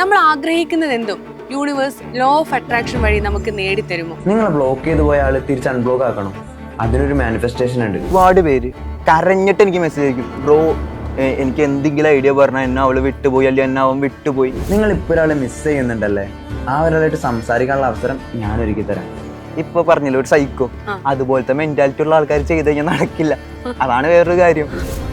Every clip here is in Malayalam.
നമ്മൾ ആഗ്രഹിക്കുന്നത് എന്തും? യൂണിവേഴ്സ് ലോ ഓഫ് അട്രാക്ഷൻ വഴി നമുക്ക് നേടിത്തരുമോ? നിങ്ങൾ ബ്ലോക്ക് ചെയ്ത് പോയ ആൾ തിരിച്ച് അൺബ്ലോക്ക് ആക്കണം? അതിനൊരു മാനിഫെസ്റ്റേഷൻ ഉണ്ട്. ഒരുപാട് പേര് കരഞ്ഞിട്ട് എനിക്ക് മെസ്സേജ് അയക്കും. ബ്രോ എനിക്ക് എന്തെങ്കിലും ഐഡിയ പറഞ്ഞാൽ എന്നെ അവൾ വിട്ടുപോയി അല്ലെങ്കിൽ എന്നെ അവൻ വിട്ടുപോയി. നിങ്ങൾ ഇപ്പോൾ ഒരാളെ മിസ് ചെയ്യുന്നുണ്ടല്ലേ? ആ ഒരാളായിട്ട് സംസാരിക്കാനുള്ള അവസരം ഞാൻ ഒരുക്കി തരാം. ഇപ്പൊ പറഞ്ഞില്ല ഒരു സൈക്കോ അതുപോലത്തെ മെന്റാലിറ്റി ഉള്ള ആൾക്കാർ ചെയ്ത് കഴിഞ്ഞാൽ നടക്കില്ല. അതാണ് വേറൊരു കാര്യം.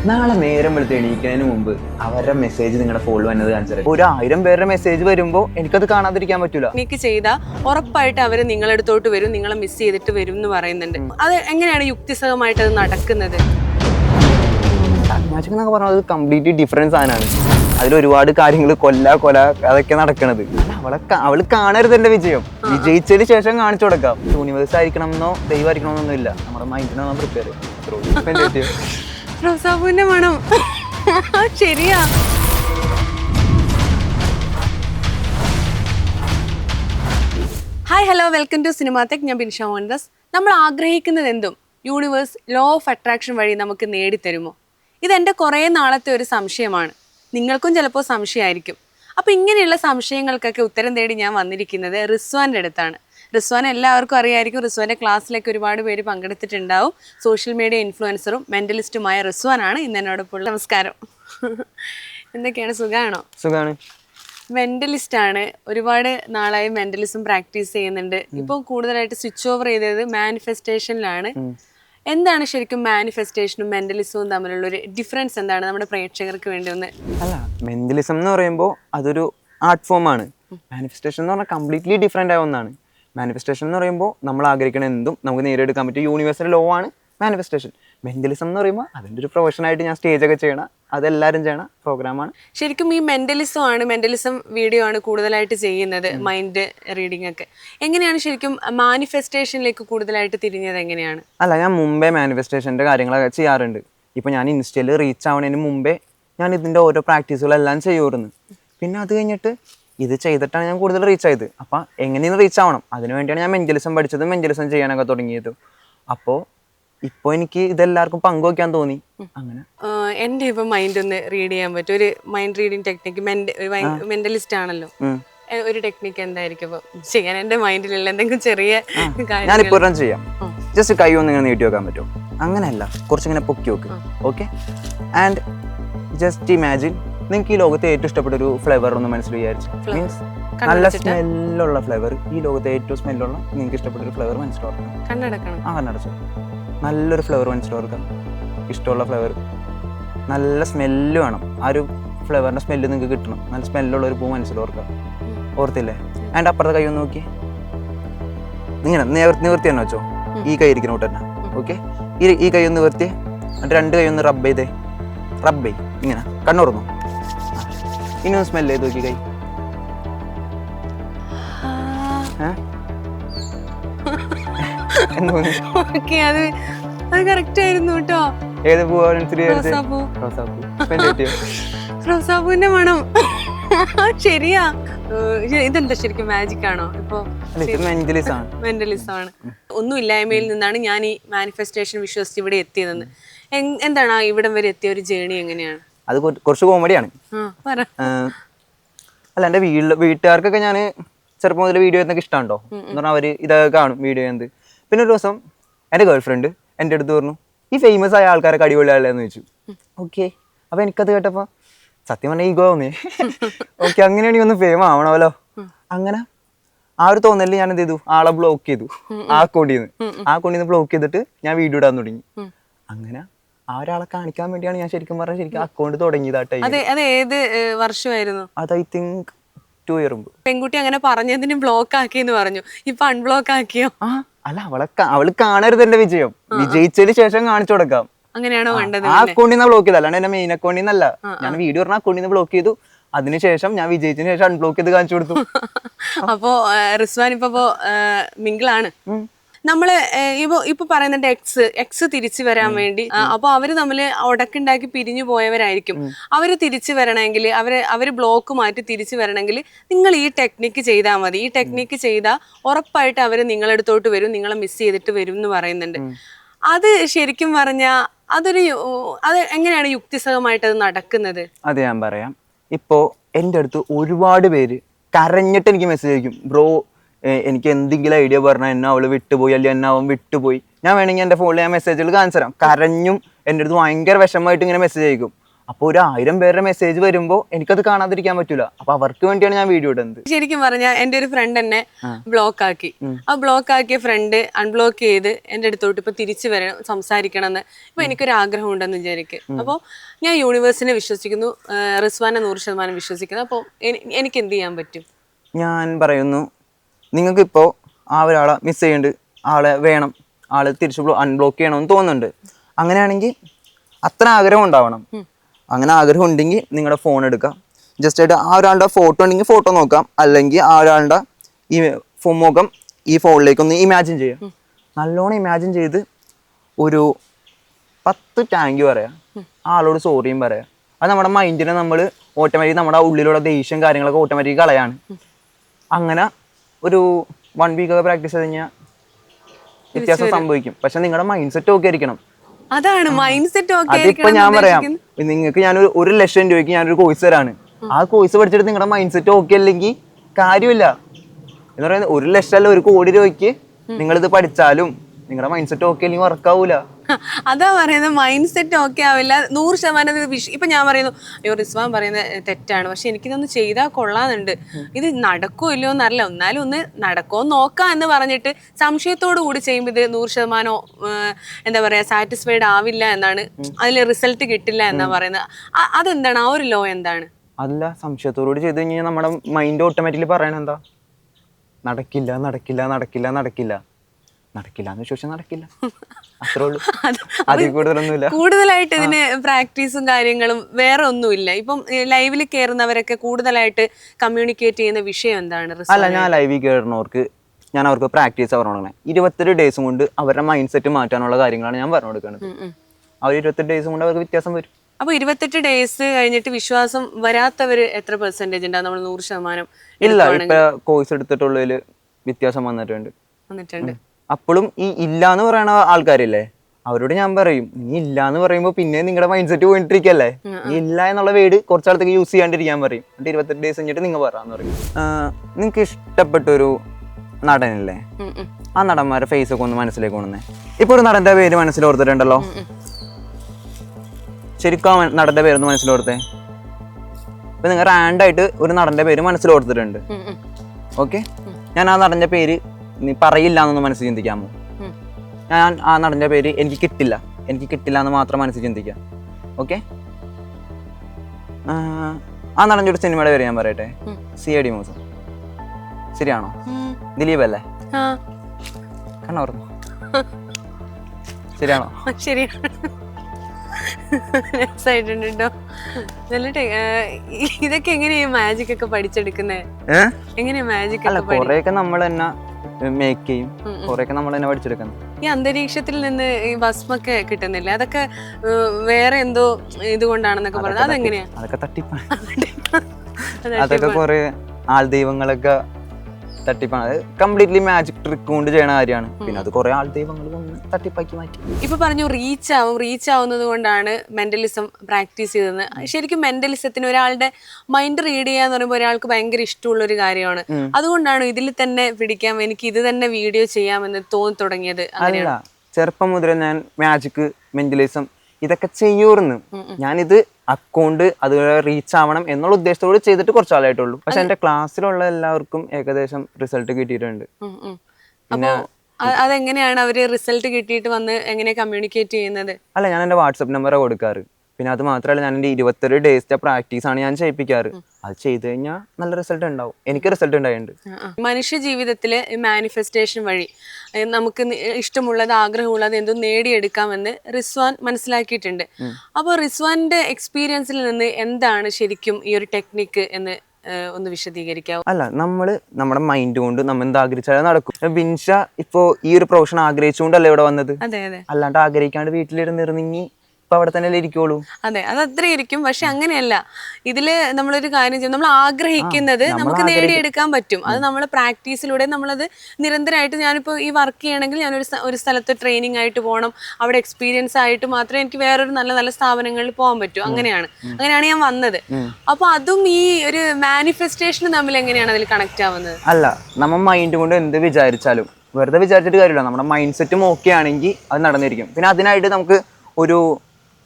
നാളെ നേരം വെളുത്ത് എണീക്കുന്നതിന് മുമ്പ് അവരുടെ മെസ്സേജ് നിങ്ങളുടെ ഫോണിൽ വന്നത് കാണിച്ചത്. ഒരു ആയിരം പേരുടെ മെസ്സേജ് വരുമ്പോൾ എനിക്കത് കാണാതിരിക്കാൻ പറ്റൂല. എനിക്ക് ചെയ്താ ഉറപ്പായിട്ട് അവർ നിങ്ങളെടുത്തോട്ട് വരും നിങ്ങളെ മിസ് ചെയ്തിട്ട് വരും എന്ന് പറയുന്നുണ്ട്. അത് എങ്ങനെയാണ് യുക്തിസഹമായിട്ട് അത് നടക്കുന്നത് പറഞ്ഞത് കംപ്ലീറ്റ്ലി ഡിഫറൻസ് സാധനമാണ് അതിൽ ഒരുപാട് കാര്യങ്ങൾ കൊല്ല കൊല അതൊക്കെ നടക്കണത്. അവളെ അവൾ അവൾ കാണരുത് എന്റെ വിജയം. വിജയിച്ചതിന് ശേഷം കാണിച്ചു കൊടുക്കാം. യൂണിവേഴ്സ് ആയിരിക്കണം എന്നോ ദൈവമായിരിക്കണം എന്നൊന്നും ഇല്ല നമ്മുടെ മൈൻഡിനാണ് പ്രിപ്പയർ റോസാപ്പൂവിന്റെ മണം. ശരിയാ. Hi hello welcome to Cinematech ഞാൻ ബിൻഷ മോഹൻദാസ്. നമ്മൾ ആഗ്രഹിക്കുന്നത് എന്തും? യൂണിവേഴ്സ് ലോ ഓഫ് അട്രാക്ഷൻ വഴി നമുക്ക് നേടിത്തരുമോ? ഇതെന്റെ കുറേ നാളത്തെ ഒരു സംശയമാണ്. നിങ്ങൾക്കും ചിലപ്പോൾ സംശയമായിരിക്കും. അപ്പോൾ ഇങ്ങനെയുള്ള സംശയങ്ങൾക്കൊക്കെ ഉത്തരം തേടി ഞാൻ വന്നിരിക്കുന്നത് റിസ്വാന്റെ അടുത്താണ്. റിസ്വാൻ എല്ലാവർക്കും അറിയായിരിക്കും. റിസ്വാന്റെ ക്ലാസ്സിലേക്ക് ഒരുപാട് പേര് പങ്കെടുത്തിട്ടുണ്ടാവും. സോഷ്യൽ മീഡിയ ഇൻഫ്ലുവൻസറും മെന്റലിസ്റ്റുമായ റിസ്വാനാണ് ഇന്ന് എന്നോടൊപ്പം. നമസ്കാരം. എന്തൊക്കെയാണ്? സുഖമാണോ സുഖമാണ് മെന്റലിസ്റ്റ് ആണ് ഒരുപാട് നാളായി മെന്റലിസം പ്രാക്ടീസ് ചെയ്യുന്നുണ്ട്. ഇപ്പോൾ കൂടുതലായിട്ട് സ്വിച്ച് ഓവർ ചെയ്തത് മാനിഫെസ്റ്റേഷനിലാണ്. എന്താണ് ശരിക്കും മാനിഫെസ്റ്റേഷനും മെന്റലിസവും തമ്മിലുള്ള ഒരു ഡിഫറൻസ് എന്താണ് നമ്മുടെ പ്രേക്ഷകർക്ക് വേണ്ടി ഒന്ന്? അല്ല മെന്റലിസം എന്ന് പറയുമ്പോൾ അതൊരു ആർട്ട് ഫോം ആണ്. മാനിഫെസ്റ്റേഷൻ എന്ന് പറഞ്ഞാൽ കംപ്ലീറ്റ്ലി ഡിഫറെന്റ് ആയ ഒന്നാണ്. മാനിഫെസ്റ്റേഷൻ എന്ന് പറയുമ്പോൾ നമ്മൾ ആഗ്രഹിക്കുന്ന എന്തും നമുക്ക് നേടിയെടുക്കാൻ പറ്റും യൂണിവേഴ്സൽ ലോ ആണ് മാനിഫെസ്റ്റേഷൻ മെന്റലിസം എന്ന് പറയുമ്പോൾ അതിന്റെ ഒരു പ്രൊഫഷനായിട്ട് ഞാൻ സ്റ്റേജ് ഒക്കെ ചെയ്യണം അതെല്ലാവരും ചെയ്യണ പ്രോഗ്രാമാണ്. ശരിക്കും ഈ മെന്റലിസം ആണ് മെന്റലിസം വീഡിയോ ആണ് കൂടുതലായിട്ട് ചെയ്യുന്നത് മൈൻഡ് റീഡിംഗ് ഒക്കെ. എങ്ങനെയാണ് ശരിക്കും മാനിഫെസ്റ്റേഷനിലേക്ക് കൂടുതലായിട്ട് തിരിഞ്ഞത് എങ്ങനെയാണ്? അല്ല ഞാൻ മുമ്പേ മാനിഫെസ്റ്റേഷന്റെ കാര്യങ്ങളൊക്കെ ചെയ്യാറുണ്ട്. ഇപ്പോൾ ഞാൻ ഇൻസ്റ്റയിൽ റീച്ച് ആവുന്നതിന് മുമ്പേ ഞാൻ ഇതിന്റെ ഓരോ പ്രാക്ടീസുകളെല്ലാം ചെയ്യുമായിരുന്നു പിന്നെ അത് കഴിഞ്ഞിട്ട് ഇത് ചെയ്തിട്ടാണ് ഞാൻ കൂടുതൽ റീച്ച് ആയത്. അപ്പോൾ എങ്ങനെയാണ് റീച്ച് ആവണം? അതിനുവേണ്ടിയാണ് ഞാൻ മെന്റലിസം പഠിച്ചതും മെന്റലിസം ചെയ്യാനൊക്കെ തുടങ്ങിയത്. അപ്പോൾ ഇപ്പോൾ എനിക്ക് ഇതെല്ലാവർക്കും പങ്കുവെക്കാൻ തോന്നി. അങ്ങനെ. എന്റെ ഇപ്പം മൈൻഡ് ഒന്ന് റീഡ് ചെയ്യാൻ പറ്റും. ഒരു മൈൻഡ് റീഡിങ് ടെക്നിക്ക് മെന്റലിസ്റ്റ് ആണല്ലോ. ഒരു ടെക്നിക്ക് എന്തായിരിക്കും ഇപ്പൊ? ചെയ്യാൻ എന്റെ മൈൻഡിലുള്ള എന്തെങ്കിലും ചെറിയ ഞാനിപ്പോ ചെയ്യാം. ജസ്റ്റ് കൈ ഒന്ന് ഇങ്ങനെ നീട്ടി വെക്കാൻ പറ്റും അങ്ങനെയല്ല. കുറച്ചിങ്ങനെ പൊക്കി വെക്ക്. ഓക്കെ ആൻഡ് ജസ്റ്റ് ഇമാജിൻ നിങ്ങൾക്ക് ഈ ലോകത്തെ ഏറ്റവും ഇഷ്ടപ്പെട്ട ഒരു ഫ്ലേവർ ഒന്ന് മനസ്സിൽ വിചാരിച്ചു. മീൻസ് നല്ല സ്മെല്ലുള്ള ഫ്ലേവർ ഈ ലോകത്തെ ഏറ്റവും സ്മെല്ലുള്ള നിങ്ങൾക്ക് ഇഷ്ടപ്പെട്ട ഒരു ഫ്ലേവർ മനസ്സിലാക്കണം ആ കണ്ണടച്ചു. നല്ലൊരു ഫ്ലേവർ മനസ്സിലോർക്കാം ഇഷ്ടമുള്ള ഫ്ലേവർ. നല്ല സ്മെല്ല് വേണം. ആ ഒരു ഫ്ലേവറിന്റെ സ്മെല്ല് നിങ്ങൾക്ക് കിട്ടണം. നല്ല സ്മെല്ലുള്ള ഒരു പൂ മനസ്സിലോർക്കാം ഓർത്തില്ലേ? ആൻഡ് അപ്പുറത്തെ കൈ ഒന്ന് നോക്കി. ഇങ്ങനെ നിവർത്തി നിവർത്തി തന്നെ വെച്ചോ? ഈ കൈ ഇരിക്കുന്ന കൂട്ട് തന്നെ. ഓക്കെ ഈ ഈ കൈ ഒന്ന് നിവർത്തി. എന്നിട്ട് രണ്ട് കൈ ഒന്ന് റബ്ബ് ചെയ്തേ. റബ്ബ് ചെയ് ഇങ്ങനെ. കണ്ണുറന്നു? ഇനി ഒന്ന് സ്മെല്ല് ചെയ്ത് നോക്കി കൈ. ഏ? ഓക്കെ അത് അത് കറക്റ്റ് ആയിരുന്നു കേട്ടോ. ഏത് റോസാപ്പൂവിന്റെ മണം. ശരിയാ. ഇതെന്താ ശരിക്കും മാജിക് ആണോ? ഇപ്പൊ മെന്റലിസം ആണ്. ഒന്നുമില്ലായ്മയിൽ നിന്നാണ് ഞാൻ ഈ മാനിഫെസ്റ്റേഷൻ വിശ്വസിച്ച് ഇവിടെ എത്തിയതെന്ന്. എന്താണ് ആ ഇവിടം വരെ എത്തിയ ഒരു ജേണി എങ്ങനെയാണ്? അത് കുറച്ച് കോമഡിയാണ് അല്ല എന്റെ വീട്ടിൽ വീട്ടുകാർക്കൊക്കെ ഞാൻ ചെറുപ്പം മുതൽ വീഡിയോ എന്നൊക്കെ ഇഷ്ടമുണ്ടോ എന്ന് പറഞ്ഞാൽ അവർ ഇതൊക്കെ കാണും വീഡിയോ എന്ത് പിന്നെ ഒരു ദിവസം എന്റെ ഗേൾ ഫ്രണ്ട് എന്റെ അടുത്ത് പറഞ്ഞു ഈ ഫേമസ് ആയ ആൾക്കാരൊക്കെ അടിപൊളിയാളെന്ന് ചോദിച്ചു. ഓക്കെ അപ്പോൾ എനിക്കത് കേട്ടപ്പോൾ സത്യം പറഞ്ഞാൽ ഈഗോ തോന്നി ഓക്കെ അങ്ങനെയാണെങ്കിൽ ഒന്ന് ഫേമ ആവണമല്ലോ. അങ്ങനെ ആ ഒരു തോന്നലിൽ ഞാൻ എന്ത് ചെയ്തു? ആളെ ബ്ലോക്ക് ചെയ്തു. ആ അക്കൗണ്ടിൽ നിന്ന് ആ അക്കൗണ്ടിൽ നിന്ന് ബ്ലോക്ക് ചെയ്തിട്ട് ഞാൻ വീഡിയോ ഇടാൻ തുടങ്ങി. അങ്ങനെ ആ ഒരാളെ കാണിക്കാൻ വേണ്ടിയാണ് ഞാൻ ശരിക്കും പറഞ്ഞാൽ ശരിക്കും അക്കൗണ്ട് തുടങ്ങിയത് വർഷമായിരുന്നു? അത് ഐ തിങ്ക് ടു ഇയർ മുമ്പ്. പെൺകുട്ടി അങ്ങനെ പറഞ്ഞതിന് ബ്ലോക്ക് ആക്കി എന്ന് പറഞ്ഞു. ഇപ്പൊ അൺബ്ലോക്ക് ആക്കിയോ? ആ അല്ല അവളെ അവൾ കാണരുത് എന്റെ വിജയം വിജയിച്ചതിന് ശേഷം കാണിച്ചു കൊടുക്കാം. അങ്ങനെയാണോ വേണ്ടത് ആ അക്കൗണ്ടിൽ നിന്ന് ബ്ലോക്ക് ചെയ്ത് അല്ലാണ്ട് എന്റെ മെയിൻ അക്കൗണ്ടിൽ നിന്നല്ല. ഞാൻ വീഡിയോ പറഞ്ഞ അക്കൗണ്ടിൽ നിന്ന് ബ്ലോക്ക് ചെയ്തു. അതിനുശേഷം ഞാൻ വിജയിച്ചതിന് ശേഷം അൺബ്ലോക്ക് ചെയ്ത് കാണിച്ചു കൊടുത്തു. അപ്പോ റിസ്വാൻ ഇപ്പൊ മിങ്കിളാണ്. നമ്മൾ ഏഹ്, ഇപ്പൊ ഇപ്പൊ പറയുന്നുണ്ട് എക്സ് എക്സ് തിരിച്ചു വരാൻ വേണ്ടി. അപ്പോൾ അപ്പൊ അവർ തമ്മിൽ ഉടക്കുണ്ടാക്കി പിരിഞ്ഞു പോയവരായിരിക്കും. അവർ തിരിച്ചു വരണമെങ്കിൽ അവർ അവർ ബ്ലോക്ക് മാറ്റി തിരിച്ചു വരണമെങ്കിൽ നിങ്ങൾ ഈ ടെക്നിക്ക് ചെയ്താൽ മതി. ഈ ടെക്നിക്ക് ചെയ്താൽ ഉറപ്പായിട്ട് അവർ നിങ്ങളെടുത്തോട്ട് വരും നിങ്ങളെ മിസ് ചെയ്തിട്ട് വരും എന്ന് പറയുന്നുണ്ട്. അത് ശരിക്കും പറഞ്ഞാൽ അതൊരു അത് എങ്ങനെയാണ് യുക്തിസഹമായിട്ട് അത് നടക്കുന്നത്? അത് ഞാൻ പറയാം. ഇപ്പോൾ എന്റെ അടുത്ത് ഒരുപാട് പേര് കരഞ്ഞിട്ട് എനിക്ക് മെസ്സേജ് അയക്കും. ബ്രോ എനിക്ക് എന്തെങ്കിലും ഐഡിയ പറഞ്ഞാൽ എന്നെ അവൾ വിട്ടുപോയി അല്ലെങ്കിൽ എന്നെ അവൻ വിട്ടുപോയി. ഞാൻ വേണമെങ്കിൽ എന്റെ ഫോണിൽ ഞാൻ മെസ്സേജുകൾ കാണിച്ചു തരാം. കരഞ്ഞും എന്റെ അടുത്ത് ഭയങ്കര വിഷമമായിട്ട് ഇങ്ങനെ മെസ്സേജ് അയക്കും. അപ്പോൾ ഒരു ആയിരം പേരുടെ മെസ്സേജ് വരുമ്പോൾ എനിക്കത് കാണാതിരിക്കാൻ പറ്റൂല. അപ്പൊ അവർക്ക് വേണ്ടിയാണ് ഞാൻ വീഡിയോ ഇടുന്നത്. ശരിക്കും പറഞ്ഞാൽ എന്റെ ഒരു ഫ്രണ്ട് എന്നെ ബ്ലോക്ക് ആക്കി. ആ ബ്ലോക്ക് ആക്കിയ ഫ്രണ്ട് അൺബ്ലോക്ക് ചെയ്ത് എന്റെ അടുത്തോട്ട് ഇപ്പൊ തിരിച്ചു വരണം സംസാരിക്കണം എന്ന് ഇപ്പൊ എനിക്കൊരു ആഗ്രഹം ഉണ്ടെന്ന് വിചാരിക്കും അപ്പോൾ ഞാൻ യൂണിവേഴ്സിനെ വിശ്വസിക്കുന്നു. റിസ്വാനെ നൂറ് ശതമാനം വിശ്വസിക്കുന്നു. അപ്പോൾ എനിക്ക് എന്ത് ചെയ്യാൻ പറ്റും? ഞാൻ പറയുന്നു നിങ്ങൾക്കിപ്പോൾ ആ ഒരാളെ മിസ് ചെയ്യുന്നുണ്ട് ആളെ വേണം ആളെ തിരിച്ച് അൺബ്ലോക്ക് ചെയ്യണമെന്ന് തോന്നുന്നുണ്ട്. അങ്ങനെയാണെങ്കിൽ അത്ര ആഗ്രഹം ഉണ്ടാവണം. അങ്ങനെ ആഗ്രഹം ഉണ്ടെങ്കിൽ നിങ്ങളുടെ ഫോൺ എടുക്കാം. ജസ്റ്റ് ആയിട്ട് ആ ഒരാളുടെ ഫോട്ടോ ഉണ്ടെങ്കിൽ ഫോട്ടോ നോക്കാം. അല്ലെങ്കിൽ ആ ഒരാളുടെ ഈ ഫോൺ മുഖം ഈ ഫോണിലേക്ക് ഒന്ന് ഇമാജിൻ ചെയ്യാം. നല്ലോണം ഇമാജിൻ ചെയ്ത് ഒരു പത്ത് ടാങ്ക് പറയാം. ആളോട് സോറിയും പറയാം. അത് നമ്മുടെ മൈൻഡിനെ നമ്മൾ ഓട്ടോമാറ്റിക് നമ്മുടെ ഉള്ളിലുള്ള ദേഷ്യം കാര്യങ്ങളൊക്കെ ഓട്ടോമാറ്റിക് കളയാണ്. അങ്ങനെ ഒരു വൺ വീക്ക് ഒക്കെ പ്രാക്ടീസ് ചെയ്ത് കഴിഞ്ഞാൽ വ്യത്യാസം സംഭവിക്കും. പക്ഷെ നിങ്ങളുടെ മൈൻഡ് സെറ്റ് ഓക്കെ ആയിരിക്കണം. അതാണ് മൈൻഡ് സെറ്റ് ഓക്കെ അതിപ്പോ ഞാൻ പറയാം. നിങ്ങൾക്ക് ഞാൻ ഒരു ലക്ഷം രൂപയ്ക്ക് ഞാനൊരു കോഴ്സ് തരാണ്. ആ കോഴ്സ് പഠിച്ചിട്ട് നിങ്ങളുടെ മൈൻഡ് സെറ്റ് ഓക്കെ അല്ലെങ്കിൽ കാര്യമില്ല. എന്ന് പറയുന്നത് ഒരു ലക്ഷം അല്ല ഒരു കോടി രൂപയ്ക്ക് നിങ്ങളിത് പഠിച്ചാലും നിങ്ങളുടെ മൈൻഡ് സെറ്റ് ഓക്കെ അല്ലെങ്കിൽ വർക്ക് ആവൂല. അതാ പറയുന്നത് മൈൻഡ് സെറ്റ് ഓക്കെ ആവില്ല. നൂറ് ശതമാനം ഇത് വിഷ ഇപ്പൊ ഞാൻ പറയുന്നു അയ്യോ റിസ്വാൻ പറയുന്നത് തെറ്റാണ്. പക്ഷെ എനിക്കിതൊന്ന് ചെയ്താൽ കൊള്ളാന്നുണ്ട്. ഇത് നടക്കോ ഇല്ലയോ എന്നറിയില്ല. എന്നാലും ഒന്ന് നടക്കോ നോക്കാം എന്ന് പറഞ്ഞിട്ട് സംശയത്തോടു കൂടി ചെയ്യുമ്പോൾ ഇത് നൂറ് ശതമാനം എന്താ പറയാ സാറ്റിസ്ഫൈഡ് ആവില്ല എന്നാണ്. അതിൽ റിസൾട്ട് കിട്ടില്ല എന്നാ പറയുന്നത് അതെന്താണ്? ആ ഒരു ലോ എന്താണ്? അല്ല സംശയത്തോടുകൂടി ചെയ്ത് കഴിഞ്ഞാൽ നമ്മുടെ മൈൻഡ് ഓട്ടോമാറ്റിക്കലി പറയണ എന്താ? നടക്കില്ല നടക്കില്ല നടക്കില്ല നടക്കില്ല. നടക്കില്ല എന്ന് ചോദിച്ചാൽ നടക്കില്ല. കൂടുതലായിട്ട് ഇതിന് പ്രാക്ടീസും കാര്യങ്ങളും വേറെ ഒന്നുമില്ല. ഇപ്പം ലൈവിൽ കയറുന്നവരൊക്കെ കൂടുതലായിട്ട് കമ്മ്യൂണിക്കേറ്റ് ചെയ്യുന്ന വിഷയം എന്താണ് അല്ല ഞാൻ ലൈവിൽ കയറുന്നവർക്ക് ഞാൻ അവർക്ക് പ്രാക്ടീസ് പറഞ്ഞു കൊടുക്കണേ ഇരുപത്തെട്ട് ഡേയ്സും കൊണ്ട് അവരുടെ മൈൻഡ് സെറ്റ് മാറ്റാനുള്ള കാര്യങ്ങളാണ് ഞാൻ പറഞ്ഞു കൊടുക്കുന്നത് അവർ ഇരുപത്തെട്ട് ഡേയ്സും കൊണ്ട് അവർക്ക് വ്യത്യാസം വരും. അപ്പൊ ഇരുപത്തെട്ട് ഡേയ്സ് കഴിഞ്ഞിട്ട് വിശ്വാസം വരാത്തവര് എത്ര പെർസെന്റേജ് ഉണ്ടാവും? നമ്മൾ നൂറ് ശതമാനം ഇല്ല ഇപ്പൊ കോഴ്സ് എടുത്തിട്ടുള്ളതിൽ വ്യത്യാസം വന്നിട്ടുണ്ട്. വന്നിട്ടുണ്ട്. അപ്പോഴും ഈ ഇല്ല എന്ന് പറയണ ആൾക്കാരില്ലേ അവരോട് ഞാൻ പറയും നീ ഇല്ല എന്ന് പറയുമ്പോൾ പിന്നെ നിങ്ങളുടെ മൈൻഡ് സെറ്റ് പോയിട്ടിരിക്കല്ലേ നീ ഇല്ല എന്നുള്ള വേർഡ് കുറച്ചാളത്തേക്ക് യൂസ് ചെയ്യാണ്ടിരിക്കാൻ പറയും. എന്നിട്ട് ഇരുപത്തെട്ട് ഡേയ്സ് കഴിഞ്ഞിട്ട് നിങ്ങൾ പറയാന്ന് പറയും. നിങ്ങൾക്ക് ഇഷ്ടപ്പെട്ട ഒരു നടനില്ലേ. ആ നടന്മാരെ ഫേസ് ഒക്കെ ഒന്ന് മനസ്സിലേക്ക് കൊണ്ടുവന്നേ. ഇപ്പൊ ഒരു നടന്റെ പേര് മനസ്സിൽ ഓർത്തിട്ടുണ്ടല്ലോ? ശരിക്കും ആ നടന്റെ പേരൊന്ന് മനസ്സിലോർത്തേ ഇപ്പൊ നിങ്ങൾ റാൻഡായിട്ട് ഒരു നടന്റെ പേര് മനസ്സിലോർത്തിട്ടുണ്ട് ഓർത്തിട്ടുണ്ട്. ഓക്കെ ഞാൻ ആ നടന്റെ പേര് നീ പറയില്ല എന്നൊന്ന് മനസ്സിൽ ചിന്തിക്കാമോ? ഞാൻ ആ നടന്റെ പേര് എനിക്ക് കിട്ടില്ല. എനിക്ക് കിട്ടില്ല എന്ന് മാത്രം മനസ്സിൽ ചിന്തിക്കാം ഓക്കെ ആ നടന്റെ ഒരു സിനിമയുടെ പേര് ഞാൻ പറയട്ടെ. C I D Moosa. ശരിയാണോ? ദിലീപ് അല്ലേ കണ്ണോർന്നു ശരിയാണോ? ശരിയാണ് രസമായിട്ടുണ്ട് നല്ല ഇതൊക്കെ എങ്ങനെയാ മാജിക് ഒക്കെ പഠിച്ചെടുക്കുന്നത് എങ്ങനെയാ മാജിക് കൊറേയൊക്കെ നമ്മൾ തന്നെ മേക്ക് ചെയ്യും. കുറെയൊക്കെ നമ്മൾ തന്നെ പഠിച്ചെടുക്കുന്നത് ഈ അന്തരീക്ഷത്തിൽ നിന്ന് ഈ ഭസ്മൊക്കെ കിട്ടുന്നില്ല? അതൊക്കെ വേറെ എന്തോ ഇതുകൊണ്ടാണെന്നൊക്കെ പറഞ്ഞത്. അതെങ്ങനെയാ? അതൊക്കെ തട്ടിപ്പാണ് അത് അതൊക്കെ കുറെ ആൾ ദൈവങ്ങളൊക്കെ തട്ടിപ്പാണ്. അത് കംപ്ലീറ്റ്ലി മാജിക് ട്രിക്ക് കൊണ്ട് ചെയ്യണ കാര്യമാണ്. പിന്നെ അത് കുറെ ആൾ ദൈവങ്ങൾ വന്ന് തട്ടിപ്പാക്കി മാറ്റി. ഇപ്പൊ പറഞ്ഞു റീച്ച് ആവും റീച്ച് ആവുന്നത് കൊണ്ടാണ് മെന്റലിസം പ്രാക്ടീസ് ചെയ്തത്. ശരിക്കും മെന്റലിസത്തിന് ഒരാളുടെ മൈൻഡ് റീഡ് ചെയ്യാന്ന് പറയുമ്പോൾ ഒരാൾക്ക് ഭയങ്കര ഇഷ്ടമുള്ള ഒരു കാര്യമാണ്. അതുകൊണ്ടാണ് ഇതിൽ തന്നെ പിടിക്കാം എനിക്ക് ഇത് തന്നെ വീഡിയോ ചെയ്യാമെന്ന് തോന്നി തുടങ്ങിയത് ചെറുപ്പം മുതലേ ഞാൻ മാജിക് മെന്റലിസം ഇതൊക്കെ ചെയ്യൂർന്ന് ഞാനിത് അക്കൗണ്ട് അത് റീച്ച് ആവണം എന്നുള്ള ഉദ്ദേശത്തോട് ചെയ്തിട്ട് കുറച്ച് ആളായിട്ടുള്ളൂ. പക്ഷെ എന്റെ ക്ലാസ്സിലുള്ള എല്ലാവർക്കും ഏകദേശം റിസൾട്ട് കിട്ടിയിട്ടുണ്ട്. പിന്നെ അതെങ്ങനെയാണ് അവർ റിസൾട്ട് കിട്ടിയിട്ട് വന്ന് എങ്ങനെ കമ്മ്യൂണിക്കേറ്റ് ചെയ്യുന്നത്? അല്ല ഞാൻ എന്റെ വാട്സപ്പ് നമ്പറാണ് കൊടുക്കാറ്. പിന്നെ അത് മാത്രമല്ല ഞാൻ എന്റെ ഇരുപത്തൊരു ഡേയ്സിന്റെ പ്രാക്ടീസ് ആണ് ഞാൻ ചെയ്യിപ്പിക്കാറ്. അത് ചെയ്തു കഴിഞ്ഞാൽ നല്ല റിസൾട്ട് ഉണ്ടാവും. എനിക്ക് റിസൾട്ട് ഉണ്ടായിട്ടുണ്ട്. മനുഷ്യ ജീവിതത്തിൽ മാനിഫെസ്റ്റേഷൻ വഴി നമുക്ക് ഇഷ്ടമുള്ളത് ആഗ്രഹമുള്ളത് എന്തും നേടിയെടുക്കാമെന്ന് റിസ്വാൻ മനസ്സിലാക്കിയിട്ടുണ്ട്. അപ്പോൾ റിസ്വാന്റെ എക്സ്പീരിയൻസിൽ നിന്ന് എന്താണ് ശരിക്കും ഈ ഒരു ടെക്നിക്ക് എന്ന് ഒന്ന് വിശദീകരിക്കാവോ? അല്ല നമ്മൾ നമ്മുടെ മൈൻഡ് കൊണ്ട് നമ്മൾ എന്ത് ആഗ്രഹിച്ചാലും നടക്കും. ബിൻഷ ഇപ്പോ ഈ ഒരു പ്രൊഫഷൻ ആഗ്രഹിച്ചുകൊണ്ടല്ലേ ഇവിടെ വന്നത്? അല്ലാണ്ട് ആഗ്രഹിക്കാണ്ട് വീട്ടിലിരുന്നിരുന്നെങ്കിൽ ഇപ്പൊ അവിടെ തന്നെ ഇരിക്കുള്ളൂ? അതെ അത് അത്ര ഇരിക്കും. പക്ഷെ അങ്ങനെയല്ല. ഇതിൽ നമ്മളൊരു കാര്യം ചെയ്യും. നമ്മൾ ആഗ്രഹിക്കുന്നത് നമുക്ക് നേടിയെടുക്കാൻ പറ്റും. അത് നമ്മൾ പ്രാക്ടീസിലൂടെ നമ്മളത് നിരന്തരമായിട്ട് ഞാനിപ്പോൾ ഈ വർക്ക് ചെയ്യണമെങ്കിൽ ഞാനൊരു ഒരു സ്ഥലത്ത് ട്രെയിനിങ് ആയിട്ട് പോകണം. അവിടെ എക്സ്പീരിയൻസ് ആയിട്ട് മാത്രമേ എനിക്ക് വേറൊരു നല്ല നല്ല സ്ഥാപനങ്ങളിൽ പോകാൻ പറ്റൂ. അങ്ങനെയാണ്. അങ്ങനെയാണ് ഞാൻ വന്നത്. അപ്പൊ അതും ഈ ഒരു മാനിഫെസ്റ്റേഷനും തമ്മിൽ എങ്ങനെയാണ് അതിൽ കണക്ട് ആവുന്നത്? അല്ല നമ്മ മൈൻഡ് കൊണ്ട് എന്ത് വിചാരിച്ചാലും വെറുതെ വിചാരിച്ചിട്ട് കാര്യമില്ല. നമ്മുടെ മൈൻഡ് സെറ്റും ഓക്കെ ആണെങ്കിൽ അത് നടന്നിരിക്കും. പിന്നെ അതിനായിട്ട് നമുക്ക് ഒരു